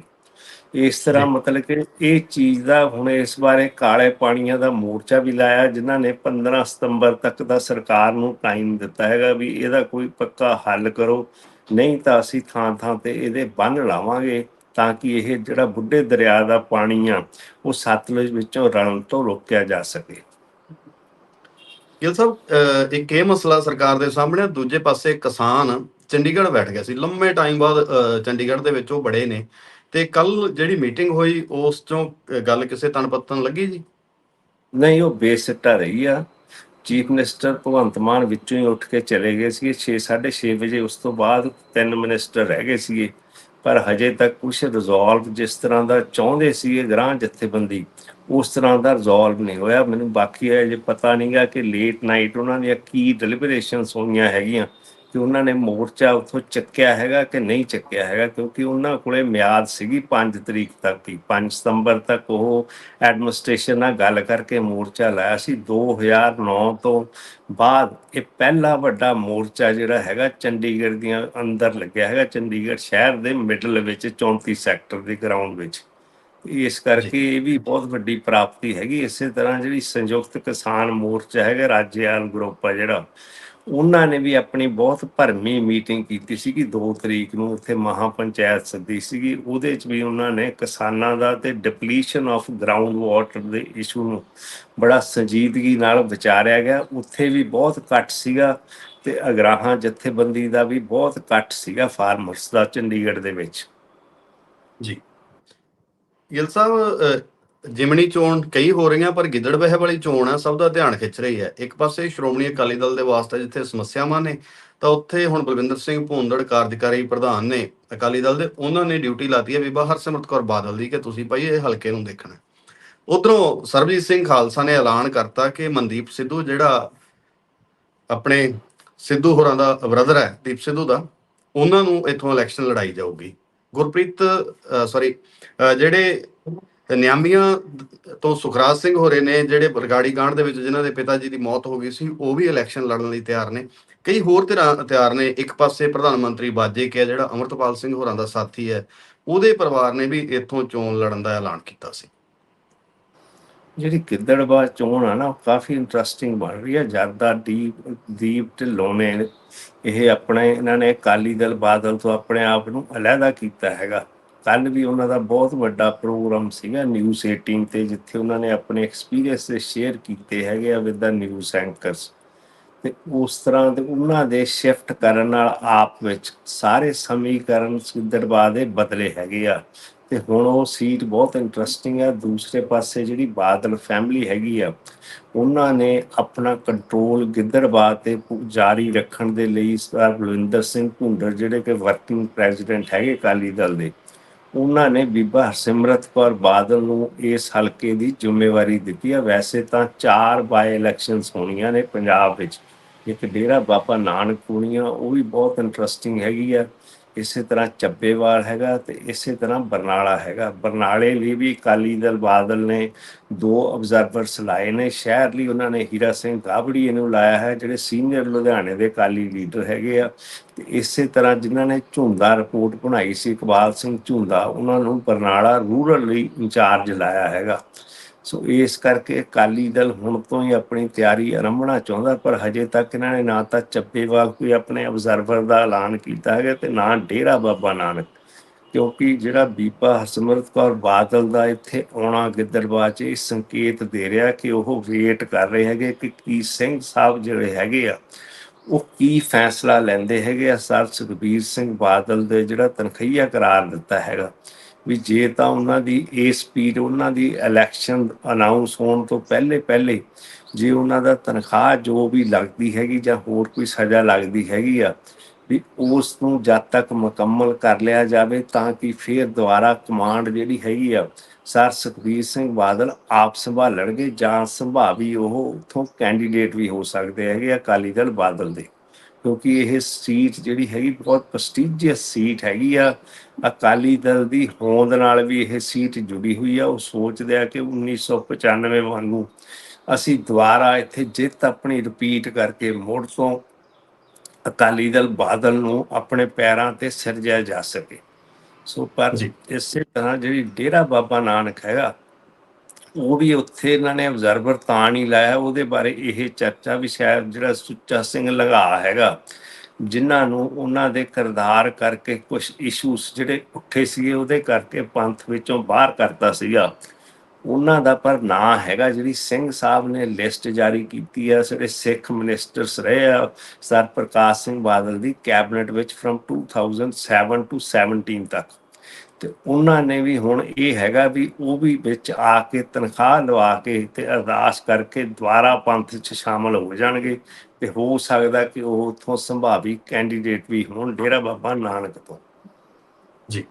ਇਸ ਤਰ੍ਹਾਂ। ਮਤਲਬ ਕਿ ਇਹ ਚੀਜ਼ ਦਾ ਹੁਣ ਇਸ ਬਾਰੇ ਕਾਲੇ ਪਾਣੀਆਂ ਦਾ ਮੋਰਚਾ ਵੀ ਲਾਇਆ ਜਿਨ੍ਹਾਂ ਨੇ 15 ਸਤੰਬਰ ਤੱਕ ਦਾ ਸਰਕਾਰ ਨੂੰ ਟਾਈਮ ਦਿੱਤਾ ਹੈਗਾ ਵੀ ਇਹਦਾ ਕੋਈ ਪੱਕਾ ਹੱਲ ਕਰੋ। ਨਹੀਂ ਤਾਂ ਅਸੀਂ ਥਾਂ ਥਾਂ ਤੇ ਇਹਦੇ ਬੰਨ ਲਾਵਾਂਗੇ ਤਾਂ ਕਿ ਇਹ ਜਿਹੜਾ ਬੁੱਢੇ ਦਰਿਆ ਦਾ ਪਾਣੀ ਆ ਉਹ ਸਤਲੁਜ ਵਿੱਚੋਂ ਰਲਣ ਤੋਂ ਰੋਕਿਆ ਜਾ ਸਕੇ। ਗਿਲ ਸਾਹਿਬ ਇੱਕ ਇਹ ਮਸਲਾ ਸਰਕਾਰ ਦੇ ਸਾਹਮਣੇ ਦੂਜੇ ਪਾਸੇ ਕਿਸਾਨ ਚੰਡੀਗੜ੍ਹ ਬੈਠ ਗਿਆ ਸੀ। ਲੰਮੇ ਟਾਈਮ ਬਾਅਦ ਚੰਡੀਗੜ੍ਹ ਦੇ ਵਿੱਚ ਉਹ ਬੜੇ ਨੇ। ਤੇ ਕੱਲ ਜਿਹੜੀ ਮੀਟਿੰਗ ਹੋਈ, ਉਸ ਚੋਂ ਗੱਲ ਕਿਸੇ ਤਣਪੱਤਨ ਲੱਗੀ ਜੀ? ਨਹੀਂ, ਉਹ ਬੇਸਿੱਟਾ ਰਹੀ ਆ। ਚੀਫ ਮਿਨਿਸਟਰ ਭਗਵੰਤ ਮਾਨ ਵਿੱਚੋਂ ਹੀ ਉੱਠ ਕੇ ਚਲੇ ਗਏ ਸੀਗੇ। 6:30 ਵਜੇ ਉਸ ਤੋਂ ਬਾਅਦ ਤਿੰਨ ਮਿਨਿਸਟਰ ਰਹਿ ਗਏ ਸੀਗੇ। ਪਰ ਹਜੇ ਤੱਕ ਕੁਝ ਰਿਜ਼ੋਲਵ ਜਿਸ ਤਰ੍ਹਾਂ ਦਾ ਚਾਹੁੰਦੇ ਸੀਗੇ ਗ੍ਰਾਂ ਜਥੇਬੰਦੀ ਉਸ ਤਰ੍ਹਾਂ ਦਾ ਰਿਜ਼ੋਲਵ ਨਹੀਂ ਹੋਇਆ। ਮੈਨੂੰ ਬਾਕੀ ਹੈ ਜੇ ਪਤਾ ਨਹੀਂਗਾ ਕਿ ਲੇਟ ਨਾਈਟ ਉਹਨਾਂ ਦੀਆਂ ਕੀ ਡਿਲੀਬਰੇਸ਼ਨਸ ਹੋਈਆਂ ਹੈਗੀਆਂ ਕਿ ਉਹਨਾਂ ਨੇ ਮੋਰਚਾ ਉੱਥੋਂ ਚੱਕਿਆ ਹੈਗਾ ਕਿ ਨਹੀਂ ਚੱਕਿਆ ਹੈਗਾ, ਕਿਉਂਕਿ ਉਹਨਾਂ ਕੋਲੇ ਮਿਆਦ ਸੀਗੀ 5 ਤਰੀਕ ਤੱਕ ਦੀ। 5 ਸਤੰਬਰ ਤੱਕ ਉਹ ਐਡਮਿਨਿਸਟ੍ਰੇਸ਼ਨ ਨਾਲ ਗੱਲ ਕਰਕੇ ਮੋਰਚਾ ਲਾਇਆ ਸੀ। 2009 ਤੋਂ ਬਾਅਦ ਇਹ ਪਹਿਲਾ ਵੱਡਾ ਮੋਰਚਾ ਜਿਹੜਾ ਹੈਗਾ ਚੰਡੀਗੜ੍ਹ ਦੀਆਂ ਅੰਦਰ ਲੱਗਿਆ ਹੈਗਾ। ਚੰਡੀਗੜ੍ਹ ਸ਼ਹਿਰ ਦੇ ਮਿਡਲ ਵਿੱਚ 34 ਸੈਕਟਰ ਦੇ ਗਰਾਊਂਡ ਵਿੱਚ। ਇਸ ਕਰਕੇ ਇਹ ਵੀ ਬਹੁਤ ਵੱਡੀ ਪ੍ਰਾਪਤੀ ਹੈਗੀ। ਇਸੇ ਤਰ੍ਹਾਂ ਜਿਹੜੀ ਸੰਯੁਕਤ ਕਿਸਾਨ ਮੋਰਚਾ ਹੈਗਾ ਰਾਜਿਆਲ ਗਰੁੱਪ ਆ ਜਿਹੜਾ ਉਹਨਾਂ ਨੇ ਵੀ ਆਪਣੀ ਬਹੁਤ ਭਰਮੀ ਮੀਟਿੰਗ ਕੀਤੀ ਸੀ ਕਿ 2 ਤਰੀਕ ਨੂੰ ਉੱਥੇ ਮਹਾ ਪੰਚਾਇਤ ਸੱਦੀ ਸੀਗੀ। ਉਹਦੇ ਚ ਵੀ ਉਹਨਾਂ ਨੇ ਕਿਸਾਨਾਂ ਦਾ ਤੇ ਡਿਪਲੀਸ਼ਨ ਆਫ ਗਰਾਊਂਡ ਵਾਟਰ ਦੇ ਇਸ਼ੂ ਨੂੰ ਬੜਾ ਸੰਜੀਦਗੀ ਨਾਲ ਵਿਚਾਰਿਆ ਗਿਆ। ਉੱਥੇ ਵੀ ਬਹੁਤ ਘੱਟ ਸੀਗਾ ਤੇ ਅਗਰਾਹਾਂ ਜਥੇਬੰਦੀ ਦਾ ਵੀ ਬਹੁਤ ਘੱਟ ਸੀਗਾ ਫਾਰਮਰਸ ਦਾ ਚੰਡੀਗੜ੍ਹ ਦੇ ਵਿੱਚ। ਜੀ। ਗਿੱਲ ਸਾਹਿਬ ਅ, ਜਿਮਣੀ ਚੋਣ ਕਈ ਹੋ ਰਹੀਆਂ ਪਰ ਗਿੱਦੜ ਗਿੱਦੜਬਾਹ ਵਾਲੀ ਚੋਣ ਆ ਸਭ ਦਾ ਧਿਆਨ ਖਿੱਚ ਰਹੀ ਹੈ। ਇੱਕ ਪਾਸੇ ਸ਼੍ਰੋਮਣੀ ਅਕਾਲੀ ਦਲ ਦੇ ਵਾਸਤੇ ਜਿੱਥੇ ਸਮੱਸਿਆਵਾਂ ਨੇ ਤਾਂ ਉੱਥੇ ਹੁਣ ਬਲਵਿੰਦਰ ਸਿੰਘ ਭੂੰਦੜ ਕਾਰਜਕਾਰੀ ਪ੍ਰਧਾਨ ਨੇ ਅਕਾਲੀ ਦਲ ਦੇ ਉਹਨਾਂ ਨੇ ਡਿਊਟੀ ਲਾਤੀ ਹੈ ਬੀਬਾ ਹਰਸਿਮਰਤ ਕੌਰ ਬਾਦਲ ਦੀ ਕਿ ਤੁਸੀਂ ਭਾਈ ਇਹ ਹਲਕੇ ਨੂੰ ਦੇਖਣਾ। ਉਧਰੋਂ ਸਰਬਜੀਤ ਸਿੰਘ ਖਾਲਸਾ ਨੇ ਐਲਾਨ ਕਰਤਾ ਕਿ ਮਨਦੀਪ ਸਿੱਧੂ ਜਿਹੜਾ ਆਪਣੇ ਸਿੱਧੂ ਹੋਰਾਂ ਦਾ ਬ੍ਰਦਰ ਹੈ ਦੀਪ ਸਿੱਧੂ ਦਾ ਉਹਨਾਂ ਨੂੰ ਇੱਥੋਂ ਇਲੈਕਸ਼ਨ ਲੜਾਈ ਜਾਊਗੀ। ਗੁਰਪ੍ਰੀਤ ਸੌਰੀ ਜਿਹੜੇ ਨਿਆਮੀਆਂ ਤੋਂ ਸੁਖਰਾਜ ਸਿੰਘ ਹੋਰੇ ਨੇ, ਜਿਹੜੇ ਬਰਗਾੜੀ ਕਾਂਡ ਦੇ ਵਿੱਚ ਜਿਨ੍ਹਾਂ ਦੇ ਪਿਤਾ ਜੀ ਦੀ ਮੌਤ ਹੋ ਗਈ ਸੀ, ਉਹ ਵੀ ਇਲੈਕਸ਼ਨ ਲੜਨ ਲਈ ਤਿਆਰ ਨੇ। ਕਈ ਹੋਰ ਧਿਰਾਂ, ਤਿਆਰ ਨੇ। ਇੱਕ ਪਾਸੇ ਪ੍ਰਧਾਨ ਮੰਤਰੀ ਬਾਜੇ ਕਿ ਜਿਹੜਾ ਅਮਰਤਪਾਲ ਸਿੰਘ ਹੋਰਾਂ ਦਾ ਸਾਥੀ ਹੈ, ਉਹਦੇ ਪਰਿਵਾਰ ਨੇ ਵੀ ਇੱਥੋਂ ਚੋਣ ਲੜਨ ਦਾ ਐਲਾਨ ਕੀਤਾ ਸੀ। ਜਿਹੜੀ ਗਿੱਦੜਬਾਹ ਚੋਣ ਆ ਨਾ, ਉਹ ਕਾਫੀ ਇੰਟਰਸਟਿੰਗ ਬਣ ਰਹੀ ਹੈ। ਜਰਦਾ ਦੀਪ ਦੀਪ ਢਿੱਲੋਂ ਨੇ ਇਹ ਆਪਣੇ, ਇਹਨਾਂ ਨੇ ਅਕਾਲੀ ਦਲ ਬਾਦਲ ਤੋਂ ਆਪਣੇ ਆਪ ਨੂੰ ਅਲੱਗਾ ਕੀਤਾ ਹੈਗਾ। ਕੱਲ ਵੀ ਉਹਨਾਂ ਦਾ ਬਹੁਤ ਵੱਡਾ ਪ੍ਰੋਗਰਾਮ ਸੀਗਾ ਨਿਊਜ਼ 18 ਤੇ, ਜਿੱਥੇ ਉਹਨਾਂ ਨੇ ਆਪਣੇ ਐਕਸਪੀਰੀਅੰਸ ਸ਼ੇਅਰ ਕੀਤੇ ਹੈਗੇ ਆ ਵਿਦ ਦਾ ਨਿਊਜ਼ ਐਂਕਰਸ ਤੇ ਉਸ ਤਰ੍ਹਾਂ ਦੇ ਉਹਨਾਂ ਦੇ ਸ਼ਿਫਟ ਕਰਨ ਨਾਲ ਆਪ ਵਿੱਚ ਸਾਰੇ ਸਮੀਕਰਨ ਗਿੱਦੜਬਾਹ ਦੇ ਬਦਲੇ ਹੈਗੇ ਆ। ਤੇ ਹੁਣ ਉਹ ਸੀਟ ਬਹੁਤ ਇੰਟਰਸਟਿੰਗ ਹੈ। ਦੂਸਰੇ ਪਾਸੇ ਜਿਹੜੀ ਬਾਦਲ ਫੈਮਿਲੀ ਹੈਗੀ ਆ, ਉਹਨਾਂ ਨੇ ਆਪਣਾ ਕੰਟਰੋਲ ਗਿੱਦੜਬਾਹ ਤੇ ਜਾਰੀ ਰੱਖਣ ਦੇ ਲਈ ਸਰਦਾਰ ਬਲਵਿੰਦਰ ਸਿੰਘ ਭੁੰਡਰ, ਜਿਹੜੇ ਕਿ ਵਰਕਿੰਗ ਪ੍ਰੈਜ਼ੀਡੈਂਟ ਹੈਗੇ ਅਕਾਲੀ ਦਲ ਦੇ, ਉਹਨਾਂ ਨੇ ਬੀਬਾ ਹਰਸਿਮਰਤ ਕੌਰ ਬਾਦਲ ਨੂੰ ਇਸ ਹਲਕੇ ਦੀ ਜ਼ਿੰਮੇਵਾਰੀ ਦਿੱਤੀ ਆ। ਵੈਸੇ ਤਾਂ ਚਾਰ ਬਾਈ ਇਲੈਕਸ਼ਨਸ ਹੋਣੀਆਂ ਨੇ ਪੰਜਾਬ ਵਿੱਚ। ਇੱਕ ਡੇਰਾ ਬਾਬਾ ਨਾਨਕ ਹੋਣੀਆਂ ਉਹ ਵੀ ਬਹੁਤ ਇੰਟਰਸਟਿੰਗ ਹੈਗੀ ਆ। ਇਸੇ ਤਰ੍ਹਾਂ ਚੱਬੇਵਾਲ ਹੈਗਾ ਤੇ ਇਸੇ ਤਰ੍ਹਾਂ ਬਰਨਾਲਾ ਹੈਗਾ। ਬਰਨਾਲੇ ਲਈ ਵੀ ਅਕਾਲੀ ਦਲ ਬਾਦਲ ਨੇ ਦੋ ਅਬਜ਼ਰਵਰਸ ਲਾਏ ਨੇ। ਸ਼ਹਿਰ ਲਈ ਉਹਨਾਂ ਨੇ ਹੀਰਾ ਸਿੰਘ ਗਾਬੜੀ ਨੂੰ ਲਾਇਆ ਹੈ, ਜਿਹੜੇ ਸੀਨੀਅਰ ਲੁਧਿਆਣੇ ਦੇ ਅਕਾਲੀ ਲੀਡਰ ਹੈਗੇ ਆ। ਤੇ ਇਸੇ ਤਰ੍ਹਾਂ ਜਿਨ੍ਹਾਂ ਨੇ ਝੁੰਦਾ ਰਿਪੋਰਟ ਬਣਾਈ ਸੀ, ਇਕਬਾਲ ਸਿੰਘ ਝੁੰਦਾ ਉਹਨਾਂ ਨੂੰ ਬਰਨਾਲਾ ਰੂਰਲ ਲਈ ਇੰਚਾਰਜ ਲਾਇਆ ਹੈਗਾ। ਸੋ ਇਸ ਕਰਕੇ ਅਕਾਲੀ ਦਲ ਹੁਣ ਤੋਂ ਹੀ ਆਪਣੀ ਤਿਆਰੀ ਆਰੰਭਣਾ ਚਾਹੁੰਦਾ, ਪਰ ਹਜੇ ਤੱਕ ਇਹਨਾਂ ਨੇ ਨਾ ਤਾਂ ਚੱਬੇਵਾਲ ਕੋਈ ਆਪਣੇ ਆਬਜ਼ਰਵਰ ਦਾ ਐਲਾਨ ਕੀਤਾ ਹੈਗਾ ਤੇ ਨਾ ਡੇਰਾ ਬਾਬਾ ਨਾਨਕ, ਕਿਉਂਕਿ ਜਿਹੜਾ ਬੀਬਾ ਹਰਸਿਮਰਤ ਕੌਰ ਬਾਦਲ ਦਾ ਇੱਥੇ ਆਉਣਾ ਗਿੱਦੜਬਾਹ 'ਚ ਇਹ ਸੰਕੇਤ ਦੇ ਰਿਹਾ ਕਿ ਉਹ ਵੇਟ ਕਰ ਰਹੇ ਹੈਗੇ ਕਿ ਕੀ ਸਿੰਘ ਸਾਹਿਬ ਜਿਹੜੇ ਹੈਗੇ ਆ, ਉਹ ਕੀ ਫੈਸਲਾ ਲੈਂਦੇ ਹੈਗੇ ਆ, ਸਰ ਸੁਖਬੀਰ ਸਿੰਘ ਬਾਦਲ ਦੇ ਜਿਹੜਾ ਤਨਖਈਆ ਕਰਾਰ ਦਿੱਤਾ ਹੈਗਾ। ਵੀ ਜੇ ਤਾਂ ਉਹਨਾਂ ਦੀ ਇਹ ਸਪੀਡ ਉਹਨਾਂ ਦੀ ਇਲੈਕਸ਼ਨ ਅਨਾਉਂਸ ਹੋਣ ਤੋਂ ਪਹਿਲੇ ਪਹਿਲੇ ਜੇ ਉਹਨਾਂ ਦਾ ਤਨਖਾਹ ਜੋ ਵੀ ਲੱਗਦੀ ਹੈਗੀ ਜਾਂ ਹੋਰ ਕੋਈ ਸਜ਼ਾ ਲੱਗਦੀ ਹੈਗੀ ਆ, ਵੀ ਉਸ ਨੂੰ ਜਦ ਤੱਕ ਮੁਕੰਮਲ ਕਰ ਲਿਆ ਜਾਵੇ ਤਾਂ ਕਿ ਫਿਰ ਦੁਬਾਰਾ ਕਮਾਂਡ ਜਿਹੜੀ ਹੈਗੀ ਆ, ਸਰ ਸੁਖਬੀਰ ਸਿੰਘ ਬਾਦਲ ਆਪ ਸੰਭਾਲਣਗੇ ਜਾਂ ਸੰਭਾਵੀ ਉਹ ਉਥੋਂ ਕੈਂਡੀਡੇਟ ਵੀ ਹੋ ਸਕਦੇ ਹੈਗੇ ਅਕਾਲੀ ਦਲ ਬਾਦਲ ਦੇ। ਕਿਉਂਕਿ ਇਹ ਸੀਟ ਜਿਹੜੀ ਹੈਗੀ ਬਹੁਤ ਪ੍ਰੈਸਟੀਜੀਅਸ ਸੀਟ ਹੈਗੀ ਆ। ਅਕਾਲੀ ਦਲ ਦੀ ਹੋਂਦ ਨਾਲ ਵੀ ਇਹ ਸੀਟ ਜੁੜੀ ਹੋਈ ਆ। ਉਹ ਸੋਚਦੇ ਆ ਕਿ 1995 ਵਾਂਗੂ ਅਸੀਂ ਦੁਬਾਰਾ ਇੱਥੇ ਜਿੱਤ ਆਪਣੀ ਰਿਪੀਟ ਕਰਕੇ ਮੁੜ ਤੋਂ ਅਕਾਲੀ ਦਲ ਬਾਦਲ ਨੂੰ ਆਪਣੇ ਪੈਰਾਂ ਤੇ ਸਿਰਜਿਆ ਜਾ ਸਕੇ। ਸੋ ਪਰ। ਇਸੇ ਤਰ੍ਹਾਂ ਜਿਹੜੀ ਡੇਰਾ ਬਾਬਾ ਨਾਨਕ ਹੈਗਾ ਉਹ ਵੀ ਉੱਥੇ ਇਹਨਾਂ ਨੇ ਆਬਜ਼ਰਵਰ ਤਾਂ ਨਹੀਂ ਲਾਇਆ, ਉਹਦੇ ਬਾਰੇ ਇਹ ਚਰਚਾ ਵੀ ਸ਼ਾਇਦ ਜਿਹੜਾ ਸੁੱਚਾ ਸਿੰਘ ਲੰਘਾ ਹੈਗਾ, ਜਿਨ੍ਹਾਂ ਨੂੰ ਉਹਨਾਂ ਦੇ ਕਿਰਦਾਰ ਕਰਕੇ ਕੁਝ ਇਸ਼ੂਸ ਜਿਹੜੇ ਉੱਠੇ ਸੀਗੇ, ਉਹਦੇ ਕਰਕੇ ਪੰਥ ਵਿੱਚੋਂ ਬਾਹਰ ਕਰਤਾ ਸੀਗਾ। ਉਹਨਾਂ ਦਾ ਪਰ ਨਾਂ ਹੈਗਾ ਜਿਹੜੀ ਸਿੰਘ ਸਾਹਿਬ ਨੇ ਲਿਸਟ ਜਾਰੀ ਕੀਤੀ ਆ, ਜਿਹੜੇ ਸਿੱਖ ਮਿਨਿਸਟਰਸ ਰਹੇ ਆ ਸਰ ਪ੍ਰਕਾਸ਼ ਸਿੰਘ ਬਾਦਲ ਦੀ ਕੈਬਨਿਟ ਵਿੱਚ ਫਰਮ 2007 ਟੂ 17 ਤੱਕ। ਤੇ ਉਹਨਾਂ ਨੇ ਵੀ ਹੁਣ ਇਹ ਹੈਗਾ ਵੀ ਉਹ ਵੀ ਵਿੱਚ ਆ ਕੇ ਤਨਖਾਹ ਲਵਾ ਕੇ ਤੇ ਅਰਦਾਸ ਕਰਕੇ ਦੁਆਰਾ ਪੰਥ 'ਚ ਸ਼ਾਮਲ ਹੋ ਜਾਣਗੇ ਤੇ ਹੋ ਸਕਦਾ ਕਿ ਉਹ ਉਥੋਂ ਸੰਭਾਵੀ ਕੈਂਡੀਡੇਟ ਵੀ ਹੋਣ ਡੇਰਾ ਬਾਬਾ ਨਾਨਕ ਤੋਂ। ਜੀ।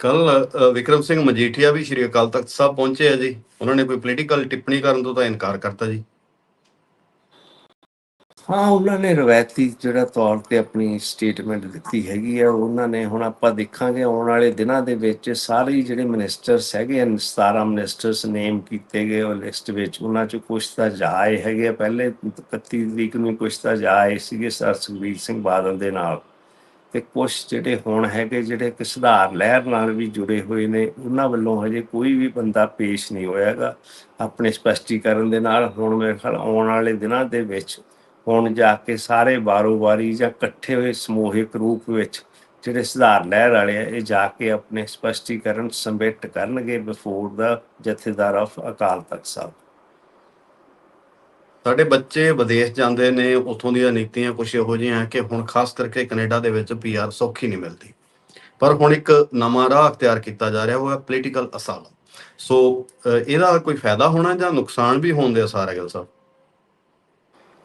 ਕੱਲ ਵਿਕਰਮ ਸਿੰਘ ਮਜੀਠੀਆ ਵੀ ਸ਼੍ਰੀ ਅਕਾਲ ਤਖਤ ਸਾਹਿਬ ਪਹੁੰਚੇ ਆ ਜੀ। ਉਹਨਾਂ ਨੇ ਕੋਈ ਪੋਲੀਟੀਕਲ ਟਿੱਪਣੀ ਕਰਨ ਤੋਂ ਤਾਂ ਇਨਕਾਰ ਕਰਤਾ ਜੀ। ਹਾਂ, ਉਹਨਾਂ ਨੇ ਰਵਾਇਤੀ ਜਿਹੜਾ ਤੌਰ ਤੇ ਆਪਣੀ ਸਟੇਟਮੈਂਟ ਦਿੱਤੀ ਹੈਗੀ ਆ, ਉਹਨਾਂ ਨੇ ਹੁਣ ਆਪਾਂ ਦੇਖਾਂਗੇ ਆਉਣ ਵਾਲੇ ਦਿਨਾਂ ਦੇ ਵਿੱਚ ਸਾਰੇ ਜਿਹੜੇ ਮਿਨਿਸਟਰਸ ਹੈਗੇ ਆ 17 ਮਿਨਿਸਟਰਸ ਨੇਮ ਕੀਤੇ ਗਏ ਉਹ ਲਿਸਟ ਵਿੱਚ, ਉਹਨਾਂ ਚ ਕੁਝ ਤਾਂ ਜਾਏ ਹੈਗੇ ਆ। ਪਹਿਲੇ 31 ਤਰੀਕ ਨੂੰ ਕੁਝ ਤਾਂ ਜਾਏ ਸੀਗੇ ਸਰ ਸੁਖਬੀਰ ਸਿੰਘ ਬਾਦਲ ਦੇ ਨਾਲ। ਤੇ ਕੁਝ ਜਿਹੜੇ ਹੁਣ ਹੈਗੇ, ਜਿਹੜੇ ਕਿ ਸੁਧਾਰ ਲਹਿਰ ਨਾਲ ਵੀ ਜੁੜੇ ਹੋਏ ਨੇ, ਉਹਨਾਂ ਵੱਲੋਂ ਹਜੇ ਕੋਈ ਵੀ ਬੰਦਾ ਪੇਸ਼ ਨਹੀਂ ਹੋਇਆਗਾ ਆਪਣੇ ਸਪਸ਼ਟੀਕਰਨ ਦੇ ਨਾਲ। ਹੁਣ ਮੇਰੇ ਖਿਆਲ ਆਉਣ ਵਾਲੇ ਦਿਨਾਂ ਦੇ ਵਿੱਚ ਹੁਣ ਜਾ ਕੇ ਸਾਰੇ ਬਾਰੋ-ਬਾਰੀ ਜਾਂ ਇਕੱਠੇ ਹੋਏ ਸਮੂਹਿਕ ਰੂਪ ਵਿੱਚ ਜਿਹੜੇ ਸੁਧਾਰ ਲਹਿਰ ਵਾਲੇ ਆ, ਇਹ ਜਾ ਕੇ ਆਪਣੇ ਸਪਸ਼ਟੀਕਰਨ ਸਬਮਿਟ ਕਰਨਗੇ ਬਿਫੋਰ ਦਾ ਜਥੇਦਾਰ ਆਫ ਅਕਾਲ ਤਖਤ ਸਾਹਿਬ। ਸਾਡੇ ਬੱਚੇ ਵਿਦੇਸ਼ ਜਾਂਦੇ ਨੇ, ਉੱਥੋਂ ਦੀਆਂ ਨੀਤੀਆਂ ਕੁਝ ਇਹੋ ਜਿਹੀਆਂ ਕਿ ਹੁਣ ਖਾਸ ਕਰਕੇ ਕੈਨੇਡਾ ਦੇ ਵਿੱਚ ਪੀਆਰ ਸੌਖੀ ਨਹੀਂ ਮਿਲਦੀ। ਪਰ ਹੁਣ ਇੱਕ ਨਵਾਂ ਰਾਹ ਅਖਤਿਆਰ ਕੀਤਾ ਜਾ ਰਿਹਾ, ਉਹ ਹੈ ਪੋਲੀਟੀਕਲ ਅਸਾਲਮ ਸੋ ਇਹਦਾ ਕੋਈ ਫਾਇਦਾ ਹੋਣਾ ਜਾਂ ਨੁਕਸਾਨ ਵੀ ਹੋਣ ਦੇ ਅਸਾਰ ਹੈ ਗਿਲ ਸਾਹਿਬ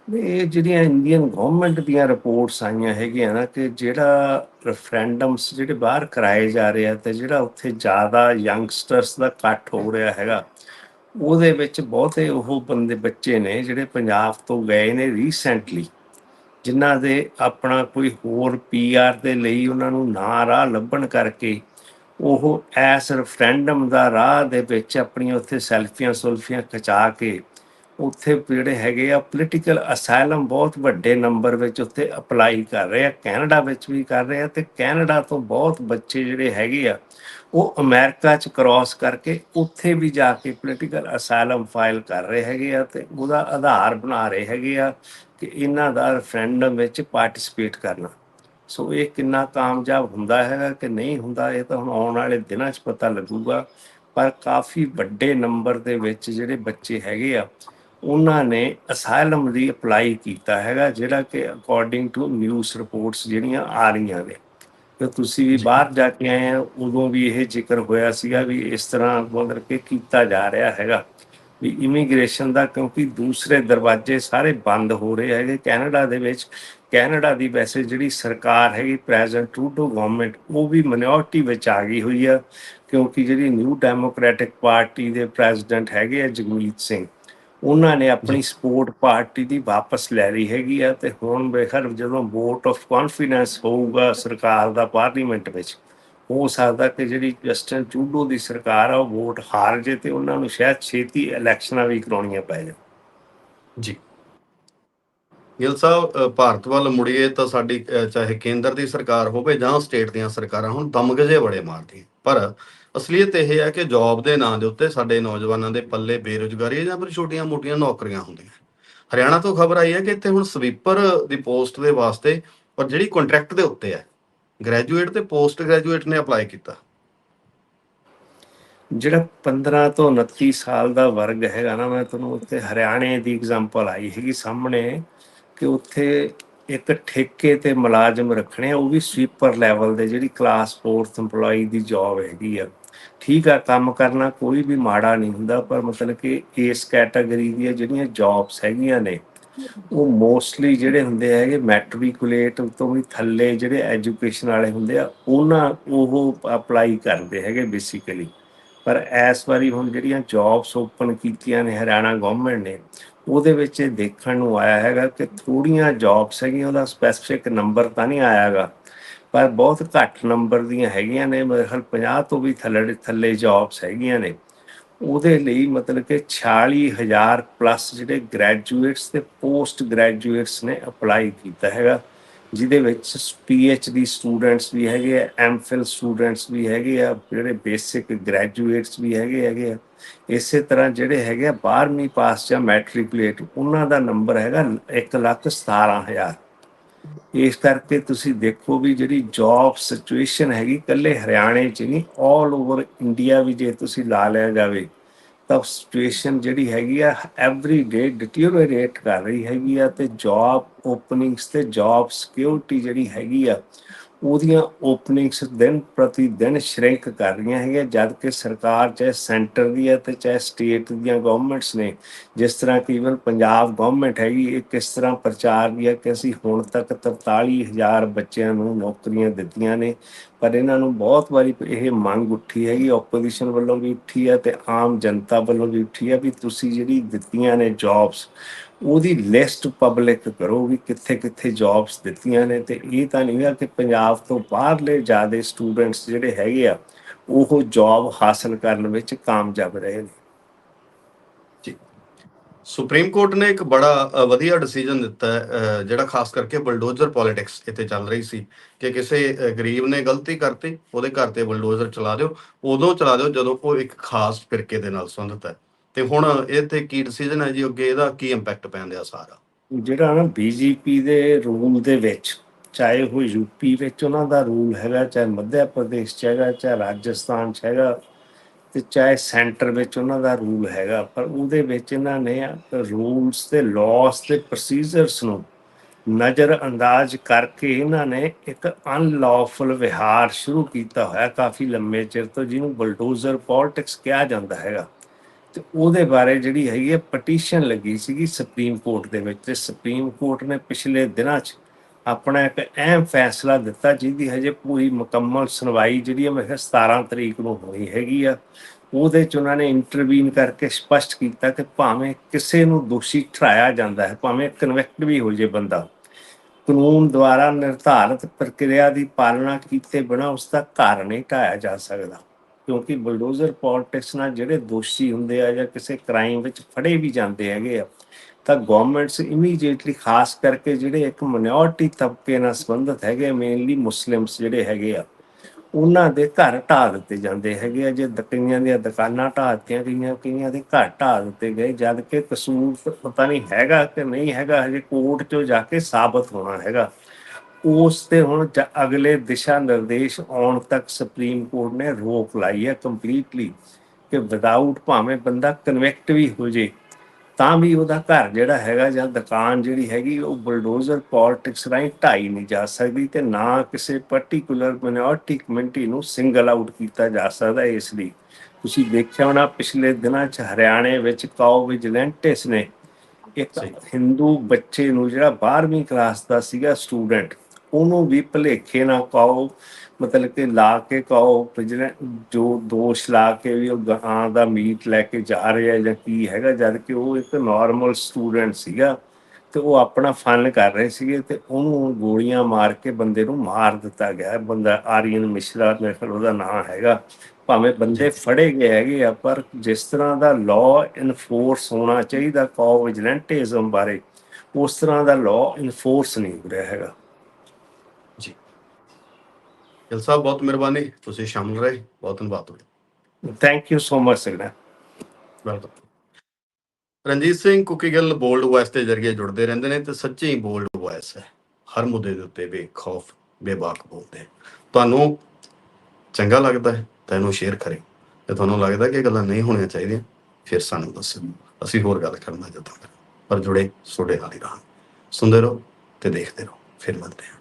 ਇਹ ਜਿਹੜੀਆਂ ਇੰਡੀਅਨ ਗਵਰਨਮੈਂਟ ਦੀਆਂ ਰਿਪੋਰਟਸ ਆਈਆਂ ਹੈਗੀਆਂ ਨਾ ਕਿ ਜਿਹੜਾ ਰੈਫਰੈਂਡਮਸ ਜਿਹੜੇ ਬਾਹਰ ਕਰਾਏ ਜਾ ਰਹੇ ਆ ਤੇ ਜਿਹੜਾ ਉੱਥੇ ਜ਼ਿਆਦਾ ਯੰਗਸਟਰਸ ਦਾ ਇਕੱਠ ਹੋ ਰਿਹਾ ਹੈਗਾ, ਉਹਦੇ ਵਿੱਚ ਬਹੁਤੇ ਉਹ ਬੰਦੇ ਬੱਚੇ ਨੇ ਜਿਹੜੇ ਪੰਜਾਬ ਤੋਂ ਗਏ ਨੇ ਰੀਸੈਂਟਲੀ ਜਿਨ੍ਹਾਂ ਦੇ ਆਪਣਾ ਕੋਈ ਹੋਰ ਪੀਆਰ ਦੇ ਲਈ ਉਹਨਾਂ ਨੂੰ ਨਾ ਰਾਹ ਲੱਭਣ ਕਰਕੇ ਉਹ ਐਸ ਰੈਫਰੈਂਡਮ ਦਾ ਰਾਹ ਦੇ ਵਿੱਚ ਆਪਣੀਆਂ ਉੱਥੇ ਸੈਲਫੀਆਂ ਸੁਲਫੀਆਂ ਖਿਚਾ ਕੇ ਉੱਥੇ ਜਿਹੜੇ ਹੈਗੇ ਆ ਪੋਲੀਟੀਕਲ ਅਸਾਈਲਮ ਬਹੁਤ ਵੱਡੇ ਨੰਬਰ ਵਿੱਚ ਉੱਥੇ ਅਪਲਾਈ ਕਰ ਰਹੇ ਆ, ਕੈਨੇਡਾ ਵਿੱਚ ਵੀ ਕਰ ਰਹੇ ਆ ਤੇ ਕੈਨੇਡਾ ਤੋਂ ਬਹੁਤ ਬੱਚੇ ਜਿਹੜੇ ਹੈਗੇ ਆ, ਉਹ ਅਮਰੀਕਾ ਚ ਕ੍ਰਾਸ ਕਰਕੇ ਉੱਥੇ ਵੀ ਜਾ ਕੇ ਪੋਲੀਟੀਕਲ ਅਸਾਈਲਮ ਫਾਈਲ ਕਰ ਰਹੇ ਹੈਗੇ ਆ ਤੇ ਉਹਦਾ ਆਧਾਰ ਬਣਾ ਰਹੇ ਹੈਗੇ ਆ ਕਿ ਇਹਨਾਂ ਦਾ ਰੈਫਰੈਂਡਮ ਵਿੱਚ ਪਾਰਟਿਸਿਪੇਟ ਕਰਨਾ। ਸੋ ਇਹ ਕਿੰਨਾ ਕਾਮਯਾਬ ਹੁੰਦਾ ਹੈਗਾ ਕਿ ਨਹੀਂ ਹੁੰਦਾ, ਇਹ ਤਾਂ ਹੁਣ ਆਉਣ ਵਾਲੇ ਦਿਨਾਂ 'ਚ ਪਤਾ ਲੱਗੂਗਾ। ਪਰ ਕਾਫੀ ਵੱਡੇ ਨੰਬਰ ਦੇ ਵਿੱਚ ਜਿਹੜੇ ਬੱਚੇ ਹੈਗੇ ਆ ਉਹਨਾਂ ਨੇ ਅਸਾਈਲਮ ਲਈ ਅਪਲਾਈ ਕੀਤਾ ਹੈਗਾ ਜਿਹੜਾ ਕਿ ਅਕੋਰਡਿੰਗ ਟੂ ਨਿਊਜ਼ ਰਿਪੋਰਟਸ ਜਿਹੜੀਆਂ ਆ ਰਹੀਆਂ ਨੇ। ਤੇ ਤੁਸੀਂ ਵੀ ਬਾਹਰ ਜਾ ਕੇ ਆਏ ਆ ਉਦੋਂ ਵੀ ਇਹ ਜ਼ਿਕਰ ਹੋਇਆ ਸੀਗਾ ਵੀ ਇਸ ਤਰ੍ਹਾਂ ਮਤਲਬ ਕਿ ਕੀਤਾ ਜਾ ਰਿਹਾ ਹੈਗਾ। ਵੀ ਇਮੀਗ੍ਰੇਸ਼ਨ ਦਾ ਕਿਉਂਕਿ ਦੂਸਰੇ ਦਰਵਾਜ਼ੇ ਸਾਰੇ ਬੰਦ ਹੋ ਰਹੇ ਹੈਗੇ। ਕੈਨੇਡਾ ਦੇ ਵਿੱਚ ਕੈਨੇਡਾ ਦੀ ਵੈਸੇ ਜਿਹੜੀ ਸਰਕਾਰ ਹੈਗੀ ਪ੍ਰੈਜ਼ੀਡੈਂਟ ਟਰੂਡੋ ਗਵਰਨਮੈਂਟ ਉਹ ਵੀ ਮਿਨੋਰਟੀ ਵਿੱਚ ਆ ਗਈ ਹੋਈ ਆ। ਕਿਉਂਕਿ ਜਿਹੜੀ ਨਿਊ ਡੈਮੋਕ੍ਰੈਟਿਕ ਪਾਰਟੀ ਦੇ ਪ੍ਰੈਜ਼ੀਡੈਂਟ ਹੈਗੇ ਆ ਜਗਮੀਤ ਸਿੰਘ। ਉਹਨਾਂ ਨੇ ਆਪਣੀ ਸਪੋਰਟ ਪਾਰਟੀ ਦੀ ਵਾਪਸ ਲੈ ਲਈ ਹੈਗੀ ਆ ਤੇ ਹੁਣ ਬੇਖਰ ਜਦੋਂ ਵੋਟ ਆਫ ਕੌਨਫੀਡੈਂਸ ਹੋਊਗਾ ਸਰਕਾਰ ਦਾ ਪਾਰਲੀਮੈਂਟ ਵਿੱਚ ਹੋ ਸਕਦਾ ਕਿ ਜਿਹੜੀ ਜਸਟਨ ਟਰੂਡੋ ਦੀ ਸਰਕਾਰ ਆ ਉਹ ਵੋਟ ਹਾਰ ਜੇ ਤੇ ਉਹਨਾਂ ਨੂੰ ਸ਼ਾਇਦ ਛੇਤੀ ਇਲੈਕਸ਼ਨਾਂ ਵੀ ਕਰਾਉਣੀਆਂ ਪੈ ਜਾਣ। ਜੀ। ਗਿਲ ਸਾਹਿਬ ਭਾਰਤ ਵੱਲ ਮੁੜੀਏ ਤਾਂ ਸਾਡੀ ਚਾਹੇ ਕੇਂਦਰ ਦੀ ਸਰਕਾਰ ਹੋਵੇ ਜਾਂ ਸਟੇਟ ਦੀਆਂ ਸਰਕਾਰਾਂ ਹੁਣ ਦਮਗਜੇ ਬੜੇ ਮਾਰਦੀਆਂ। ਪਰ ਅਸਲੀਅਤ ਇਹ ਹੈ ਕਿ ਜੌਬ ਦੇ ਨਾਂ ਦੇ ਉੱਤੇ ਸਾਡੇ ਨੌਜਵਾਨਾਂ ਦੇ ਪੱਲੇ ਬੇਰੁਜ਼ਗਾਰੀ ਜਾਂ ਫਿਰ ਛੋਟੀਆਂ-ਮੋਟੀਆਂ ਨੌਕਰੀਆਂ ਹੁੰਦੀਆਂ। ਹਰਿਆਣਾ ਤੋਂ ਖਬਰ ਆਈ ਹੈ ਕਿ ਇੱਥੇ ਹੁਣ ਸਵੀਪਰ ਦੀ ਪੋਸਟ ਦੇ ਵਾਸਤੇ ਪਰ ਜਿਹੜੀ ਕੰਟਰੈਕਟ ਦੇ ਉੱਤੇ ਹੈ ਗ੍ਰੈਜੂਏਟ ਤੇ ਪੋਸਟ ਗ੍ਰੈਜੂਏਟ ਨੇ ਅਪਲਾਈ ਕੀਤਾ। ਜਿਹੜਾ 15 ਤੋਂ 29 ਸਾਲ ਦਾ ਵਰਗ ਹੈਗਾ ਨਾ, ਮੈਂ ਤੁਹਾਨੂੰ ਉੱਥੇ ਹਰਿਆਣੇ ਦੀ ਐਗਜ਼ਾਮਪਲ ਆਈ ਹੈਗੀ ਸਾਹਮਣੇ ਕਿ ਉੱਥੇ ਇੱਕ ਠੇਕੇ ਤੇ ਮੁਲਾਜ਼ਮ ਰੱਖਣੇ ਆ, ਉਹ ਵੀ ਸਵੀਪਰ ਲੈਵਲ ਦੇ, ਜਿਹੜੀ ਕਲਾਸ 4th EMPLOYE ਦੀ ਜੌਬ ਹੈਗੀ ਆ। ਠੀਕ ਆ, ਕੰਮ ਕਰਨਾ ਕੋਈ ਵੀ ਮਾੜਾ ਨਹੀਂ ਹੁੰਦਾ, ਪਰ ਮਤਲਬ ਕਿ ਇਸ ਕੈਟਾਗਰੀ ਦੀਆਂ ਜਿਹੜੀਆਂ ਜੌਬਸ ਹੈਗੀਆਂ ਨੇ, ਉਹ ਮੋਸਟਲੀ ਜਿਹੜੇ ਹੁੰਦੇ ਹੈਗੇ ਮੈਟ੍ਰਿਕੂਲੇਟ ਤੋਂ ਵੀ ਥੱਲੇ ਜਿਹੜੇ ਐਜੂਕੇਸ਼ਨ ਵਾਲੇ ਹੁੰਦੇ ਆ, ਉਹਨਾਂ ਉਹ ਅਪਲਾਈ ਕਰਦੇ ਹੈਗੇ ਬੇਸਿਕਲੀ ਪਰ ਇਸ ਵਾਰੀ ਹੁਣ ਜਿਹੜੀਆਂ ਜੌਬਸ ਓਪਨ ਕੀਤੀਆਂ ਨੇ ਹਰਿਆਣਾ ਗਵਰਨਮੈਂਟ ਨੇ, ਉਹਦੇ ਵਿੱਚ ਇਹ ਦੇਖਣ ਨੂੰ ਆਇਆ ਹੈਗਾ ਕਿ ਥੋੜੀਆਂ ਜੌਬਸ ਹੈਗੀਆਂ, ਉਹਦਾ ਸਪੈਸੀਫਿਕ ਨੰਬਰ ਤਾਂ ਨਹੀਂ ਆਇਆਗਾ ਪਰ ਬਹੁਤ ਘੱਟ ਨੰਬਰ ਦੀਆਂ ਹੈਗੀਆਂ ਨੇ ਮਤਲਬ ਖਿਆਲ 50 ਤੋਂ ਵੀ ਥੱਲੇ ਥੱਲੇ ਜੌਬਸ ਹੈਗੀਆਂ ਨੇ। ਉਹਦੇ ਲਈ ਮਤਲਬ ਕਿ 46000 ਪਲੱਸ ਜਿਹੜੇ ਗ੍ਰੈਜੂਏਟਸ ਤੇ ਪੋਸਟ ਗ੍ਰੈਜੂਏਟਸ ਨੇ ਅਪਲਾਈ ਕੀਤਾ ਹੈਗਾ, ਜਿਹਦੇ ਵਿੱਚ ਪੀ ਡੀ ਸਟੂਡੈਂਟਸ ਵੀ ਹੈਗੇ ਆ ਐਮਫਿਲ ਸਟੂਡੈਂਟਸ ਵੀ ਹੈਗੇ ਆ, ਜਿਹੜੇ ਬੇਸਿਕ ਗ੍ਰੈਜੂਏਟਸ ਵੀ ਹੈਗੇ ਹੈਗੇ ਆ। ਇਸੇ ਤਰ੍ਹਾਂ ਜਿਹੜੇ ਹੈਗੇ ਆ 12ਵੀਂ ਪਾਸ ਜਾਂ ਮੈਟ੍ਰਿਕੂਲੇਟ ਉਹਨਾਂ ਦਾ ਨੰਬਰ ਹੈਗਾ 117000 ਇਸ ਕਰਕੇ ਤੁਸੀਂ ਦੇਖੋ ਵੀ ਜਿਹੜੀ ਜੌਬ ਸਿਚੁਏਸ਼ਨ ਹੈਗੀ ਕੱਲੇ ਹਰਿਆਣੇ 'ਚ ਨਹੀਂ 올 ਓਵਰ ਇੰਡੀਆ ਵੀ ਜੇ ਤੁਸੀਂ ਲਾ ਲਿਆ ਜਾਵੇ, ਤਾਂ ਸਿਚੁਏਸ਼ਨ ਜਿਹੜੀ ਹੈਗੀ ਆ ਐਵਰੀ ਡੇ ਡਿਟੀਰੀਓਰੇਟ ਕਰ ਰਹੀ ਹੈਗੀ ਆ ਤੇ ਜੌਬ ਓਪਨਿੰਗਸ ਤੇ ਜੌਬ ਸਿਕਿਉਰਿਟੀ ਜਿਹੜੀ ਹੈਗੀ ਆ ਉਹਦੀਆਂ ਓਪਨਿੰਗਸ ਦਿਨ ਪ੍ਰਤੀ ਦਿਨ ਸ਼੍ਰਿੰਕ ਕਰ ਰਹੀਆਂ ਹੈਗੀਆਂ, ਜਦ ਕਿ ਸਰਕਾਰ ਚਾਹੇ ਸੈਂਟਰ ਦੀ ਹੈ ਤੇ ਚਾਹੇ ਸਟੇਟ ਦੀਆਂ ਗਵਰਨਮੈਂਟਸ ਨੇ, ਜਿਸ ਤਰ੍ਹਾਂ ਕਿ ਇਵਨ ਪੰਜਾਬ ਗਵਰਨਮੈਂਟ ਹੈਗੀ, ਇਹ ਕਿਸ ਤਰ੍ਹਾਂ ਪ੍ਰਚਾਰ ਵੀ ਹੈ ਕਿ ਅਸੀਂ ਹੁਣ ਤੱਕ 43000 ਬੱਚਿਆਂ ਨੂੰ ਨੌਕਰੀਆਂ ਦਿੱਤੀਆਂ ਨੇ, ਪਰ ਇਹਨਾਂ ਨੂੰ ਬਹੁਤ ਵਾਰੀ ਇਹ ਮੰਗ ਉੱਠੀ ਹੈਗੀ ਆਪੋਜੀਸ਼ਨ ਵੱਲੋਂ ਵੀ ਉੱਠੀ ਹੈ ਤੇ ਆਮ ਜਨਤਾ ਵੱਲੋਂ ਵੀ ਉੱਠੀ ਹੈ ਵੀ ਤੁਸੀਂ ਜਿਹੜੀ ਦਿੱਤੀਆਂ ਨੇ ਜੌਬਸ ਉਹਦੀ ਲਿਸਟ ਪਬਲਿਕ ਕਰੋ ਵੀ ਕਿੱਥੇ ਕਿੱਥੇ ਜੌਬਸ ਦਿੱਤੀਆਂ ਨੇ ਤੇ ਇਹ ਤਾਂ ਨਹੀਂ ਹੈ ਕਿ ਪੰਜਾਬ ਤੋਂ ਬਾਹਰਲੇ ਜ਼ਿਆਦਾ ਸਟੂਡੈਂਟਸ ਜਿਹੜੇ ਹੈਗੇ ਆ, ਉਹ ਜੌਬ ਹਾਸਲ ਕਰਨ ਵਿੱਚ ਕਾਮਯਾਬ ਰਹੇ ਨੇ। ਸੁਪਰੀਮ ਕੋਰਟ ਨੇ ਇੱਕ ਬੜਾ ਵਧੀਆ ਡਿਸੀਜਨ ਦਿੱਤਾ ਜਿਹੜਾ ਖਾਸ ਕਰਕੇ ਬਲਡੋਜ਼ਰ ਪੋਲਿਟਿਕਸ ਇੱਥੇ ਚੱਲ ਰਹੀ ਸੀ ਕਿ ਕਿਸੇ ਗਰੀਬ ਨੇ ਗਲਤੀ ਕਰਤੀ, ਉਹਦੇ ਘਰ ਤੇ ਬਲਡੋਜ਼ਰ ਚਲਾ ਦਿਓ, ਉਦੋਂ ਚਲਾ ਦਿਓ ਜਦੋਂ ਉਹ ਇੱਕ ਖਾਸ ਫਿਰਕੇ ਦੇ ਨਾਲ ਸੰਬੰਧਿਤ ਹੈ। ਤੇ ਹੁਣ ਇਹ ਤੇ ਕੀ ਡਿਸੀਜਨ ਹੈ ਜੀ ਅੱਗੇ ਇਹਦਾ ਕੀ ਇੰਪੈਕਟ ਪੈਂਦਾ ਸਾਰਾ? ਜਿਹੜਾ ਨਾ ਬੀਜੇਪੀ ਦੇ ਰੂਲ ਦੇ ਵਿੱਚ, ਚਾਹੇ ਉਹ ਯੂਪੀ ਵਿੱਚ ਉਹਨਾਂ ਦਾ ਰੂਲ ਹੈਗਾ, ਚਾਹੇ ਮੱਧ ਪ੍ਰਦੇਸ਼ ਚ ਹੈਗਾ, ਚਾਹੇ ਰਾਜਸਥਾਨ ਚ ਹੈਗਾ, ਤੇ ਚਾਹੇ ਸੈਂਟਰ ਵਿੱਚ ਉਹਨਾਂ ਦਾ ਰੂਲ ਹੈਗਾ, ਪਰ ਉਹਦੇ ਵਿੱਚ ਇਹਨਾਂ ਨੇ ਰੂਲਸ ਤੇ ਲਾਸ ਤੇ ਪ੍ਰੋਸੀਜਰਸ ਨੂੰ ਨਜ਼ਰ ਅੰਦਾਜ਼ ਕਰਕੇ ਇਹਨਾਂ ਨੇ ਇੱਕ ਅਨਲੌਫੁਲ ਵਿਹਾਰ ਸ਼ੁਰੂ ਕੀਤਾ ਹੋਇਆ ਕਾਫੀ ਲੰਮੇ ਚਿਰ ਤੋਂ, ਜਿਹਨੂੰ ਬਲਡੋਜ਼ਰ ਪੋਲਿਟਿਕਸ ਕਿਹਾ ਜਾਂਦਾ ਹੈਗਾ। ਤੇ ਉਹਦੇ ਬਾਰੇ ਜਿਹੜੀ ਹੈਗੀ ਹੈ ਪਟੀਸ਼ਨ ਲੱਗੀ ਸੀਗੀ ਸੁਪਰੀਮ ਕੋਰਟ ਦੇ ਵਿੱਚ ਤੇ ਸੁਪਰੀਮ ਕੋਰਟ ਨੇ ਪਿਛਲੇ ਦਿਨਾਂ 'ਚ ਆਪਣਾ ਇੱਕ ਅਹਿਮ ਫੈਸਲਾ ਦਿੱਤਾ ਜਿਹਦੀ ਹਜੇ ਪੂਰੀ ਮੁਕੰਮਲ ਸੁਣਵਾਈ ਜਿਹੜੀ ਹੈ ਮੈਂ ਕਿਹਾ 17 ਤਰੀਕ ਨੂੰ ਹੋਣੀ ਹੈਗੀ ਆ। ਉਹਦੇ 'ਚ ਉਹਨਾਂ ਨੇ ਇੰਟਰਵੀਨ ਕਰਕੇ ਸਪਸ਼ਟ ਕੀਤਾ ਕਿ ਭਾਵੇਂ ਕਿਸੇ ਨੂੰ ਦੋਸ਼ੀ ਠਹਿਰਾਇਆ ਜਾਂਦਾ ਹੈ, ਭਾਵੇਂ ਕਨਵੈਕਟ ਵੀ ਹੋ ਜੇ ਬੰਦਾ, ਕਾਨੂੰਨ ਦੁਆਰਾ ਨਿਰਧਾਰਿਤ ਪ੍ਰਕਿਰਿਆ ਦੀ ਪਾਲਣਾ ਕੀਤੇ ਬਿਨਾਂ ਉਸ ਦਾ ਘਰ ਨਹੀਂ ਢਾਇਆ ਜਾ ਸਕਦਾ। ਕਿਉਂਕਿ ਬਲਡੋਜ਼ਰ ਪੋਲਿਟਿਕਸ ਨਾਲ ਜਿਹੜੇ ਦੋਸ਼ੀ ਹੁੰਦੇ ਆ ਜਾਂ ਕਿਸੇ ਕ੍ਰਾਈਮ ਵਿੱਚ ਫੜੇ ਵੀ ਜਾਂਦੇ ਹੈਗੇ ਆ, ਤਾਂ ਗਵਰਨਮੈਂਟਸ ਇਮੀਡੀਏਟਲੀ ਖਾਸ ਕਰਕੇ ਜਿਹੜੇ ਇੱਕ ਮਿਨੋਰਟੀ ਤਬਕੇ ਨਾਲ ਸੰਬੰਧਿਤ ਹੈਗੇ ਮੇਨਲੀ ਮੁਸਲਿਮਸ ਜਿਹੜੇ ਹੈਗੇ ਆ, ਉਹਨਾਂ ਦੇ ਘਰ ਢਾਹ ਦਿੱਤੇ ਜਾਂਦੇ ਹੈਗੇ ਆ, ਜੇ ਕਈਆਂ ਦੀਆਂ ਦੁਕਾਨਾਂ ਢਾਹ ਦਿੱਤੀਆਂ ਗਈਆਂ, ਕਈਆਂ ਦੇ ਘਰ ਢਾਹ ਦਿੱਤੇ ਗਏ ਜਦ ਕਿ ਕਸੂਰ ਪਤਾ ਨਹੀਂ ਹੈਗਾ ਕਿ ਨਹੀਂ ਹੈਗਾ, ਹਜੇ ਕੋਰਟ 'ਚੋਂ ਜਾ ਕੇ ਸਾਬਤ ਹੋਣਾ ਹੈਗਾ। ਉਸ ਤੇ ਹੁਣ ਅਗਲੇ ਦਿਸ਼ਾ ਨਿਰਦੇਸ਼ ਆਉਣ ਤੱਕ ਸੁਪਰੀਮ ਕੋਰਟ ਨੇ ਰੋਕ ਲਾਈ ਹੈ ਕੰਪਲੀਟਲੀ ਕਿ ਵਿਦਆਊਟ ਭਾਵੇਂ ਬੰਦਾ ਕਨਵਿਕਟ ਵੀ ਹੋ ਜੇ ਤਾਂ ਵੀ ਉਹਦਾ ਘਰ ਜਿਹੜਾ ਹੈਗਾ ਜਾਂ ਦੁਕਾਨ ਜਿਹੜੀ ਹੈਗੀ ਉਹ ਬਲਡੋਜ਼ਰ ਪੋਲਿਟਿਕਸ ਰਾਹੀਂ ਢਾਈ ਨਹੀਂ ਜਾ ਸਕਦੀ ਤੇ ਨਾ ਕਿਸੇ ਪਾਰਟਿਕੂਲਰ ਮਿਨੋਰਟੀ ਕਮਿਊਨਿਟੀ ਨੂੰ ਸਿੰਗਲ ਆਊਟ ਕੀਤਾ ਜਾ ਸਕਦਾ ਇਸ ਲਈ ਤੁਸੀਂ ਦੇਖਿਆ ਹੋਣਾ ਪਿਛਲੇ ਦਿਨਾਂ 'ਚ ਹਰਿਆਣੇ ਵਿੱਚ ਕਾਓ ਵਿਜੀਲੈਂਟਸ ਨੇ ਇੱਕ। ਹਿੰਦੂ ਬੱਚੇ ਨੂੰ ਜਿਹੜਾ 12ਵੀਂ ਕਲਾਸ ਦਾ ਸੀਗਾ ਸਟੂਡੈਂਟ ਉਹਨੂੰ ਵੀ ਭਲੇਖੇ ਨਾਲ ਕਾਓ ਮਤਲਬ ਕਿ ਲਾ ਕੇ ਕਾਓ ਵਿਜੀਲੈਂਟ ਜੋ ਦੋਸ਼ ਲਾ ਕੇ ਵੀ ਉਹ ਗਾਂ ਦਾ ਮੀਟ ਲੈ ਕੇ ਜਾ ਰਿਹਾ ਜਾਂ ਕੀ ਹੈਗਾ ਜਦ ਕਿ ਉਹ ਇੱਕ ਨਾਰਮਲ ਸਟੂਡੈਂਟ ਸੀਗਾ ਤੇ ਉਹ ਆਪਣਾ ਫਨ ਕਰ ਰਹੇ ਸੀਗੇ ਤੇ ਉਹਨੂੰ ਗੋਲੀਆਂ ਮਾਰ ਕੇ ਬੰਦੇ ਨੂੰ ਮਾਰ ਦਿੱਤਾ ਗਿਆ। ਬੰਦਾ ਆਰੀਅਨ ਮਿਸ਼ਰਾ ਮੇਰੇ ਖਿਆਲ ਉਹਦਾ ਨਾਮ ਹੈਗਾ। ਭਾਵੇਂ ਬੰਦੇ ਫੜੇ ਗਏ ਹੈਗੇ ਆ ਪਰ ਜਿਸ ਤਰ੍ਹਾਂ ਦਾ ਲਾਅ ਇਨਫੋਰਸ ਹੋਣਾ ਚਾਹੀਦਾ ਕੋ ਵਿਜੀਲੈਂਟਿਜ਼ਮ ਬਾਰੇ ਉਸ ਤਰ੍ਹਾਂ ਦਾ ਲਾਅ ਇਨਫੋਰਸ ਨਹੀਂ ਹੋ ਰਿਹਾ ਹੈਗਾ। ਗਿੱਲ ਸਾਹਿਬ ਬਹੁਤ ਮਿਹਰਬਾਨੀ। ਤੁਸੀਂ ਸ਼ਾਮਲ ਰਹੇ। ਬਹੁਤ ਧੰਨਵਾਦ ਤੁਹਾਡਾ। Thank you so much ਸਗਨਾ welcome Ranjit Singh Kuki Gill Bold Voice ਦੇ ਜ਼ਰੀਏ ਜੁੜਦੇ ਰਹਿੰਦੇ ਨੇ ਤੇ ਸੱਚੀ ਹੀ ਬੋਲਡ ਵੌਇਸ ਹੈ। ਹਰ ਮੁੱਦੇ ਦੇ ਉੱਤੇ ਬੇਖੌਫ ਬੇਬਾਕ ਬੋਲਦੇ ਤੁਹਾਨੂੰ ਚੰਗਾ ਲੱਗਦਾ ਹੈ ਤਾਂ ਇਹਨੂੰ ਸ਼ੇਅਰ ਕਰੇ। ਤੇ ਤੁਹਾਨੂੰ ਲੱਗਦਾ ਕਿ ਗੱਲਾਂ ਨਹੀਂ ਹੋਣੀਆਂ ਚਾਹੀਦੀਆਂ ਫਿਰ ਸਾਨੂੰ ਦੱਸੋ। ਅਸੀਂ ਹੋਰ ਗੱਲ ਕਰਨਾ ਚਾਹੁੰਦੇ ਪਰ ਜੁੜੇ ਤੁਹਾਡੇ ਨਾਲ ਹੀ ਰਹਾਂਗੇ ਸੁਣਦੇ ਰਹੋ ਤੇ ਦੇਖਦੇ ਰਹੋ। ਫਿਰ ਮਿਲਦੇ ਹਾਂ।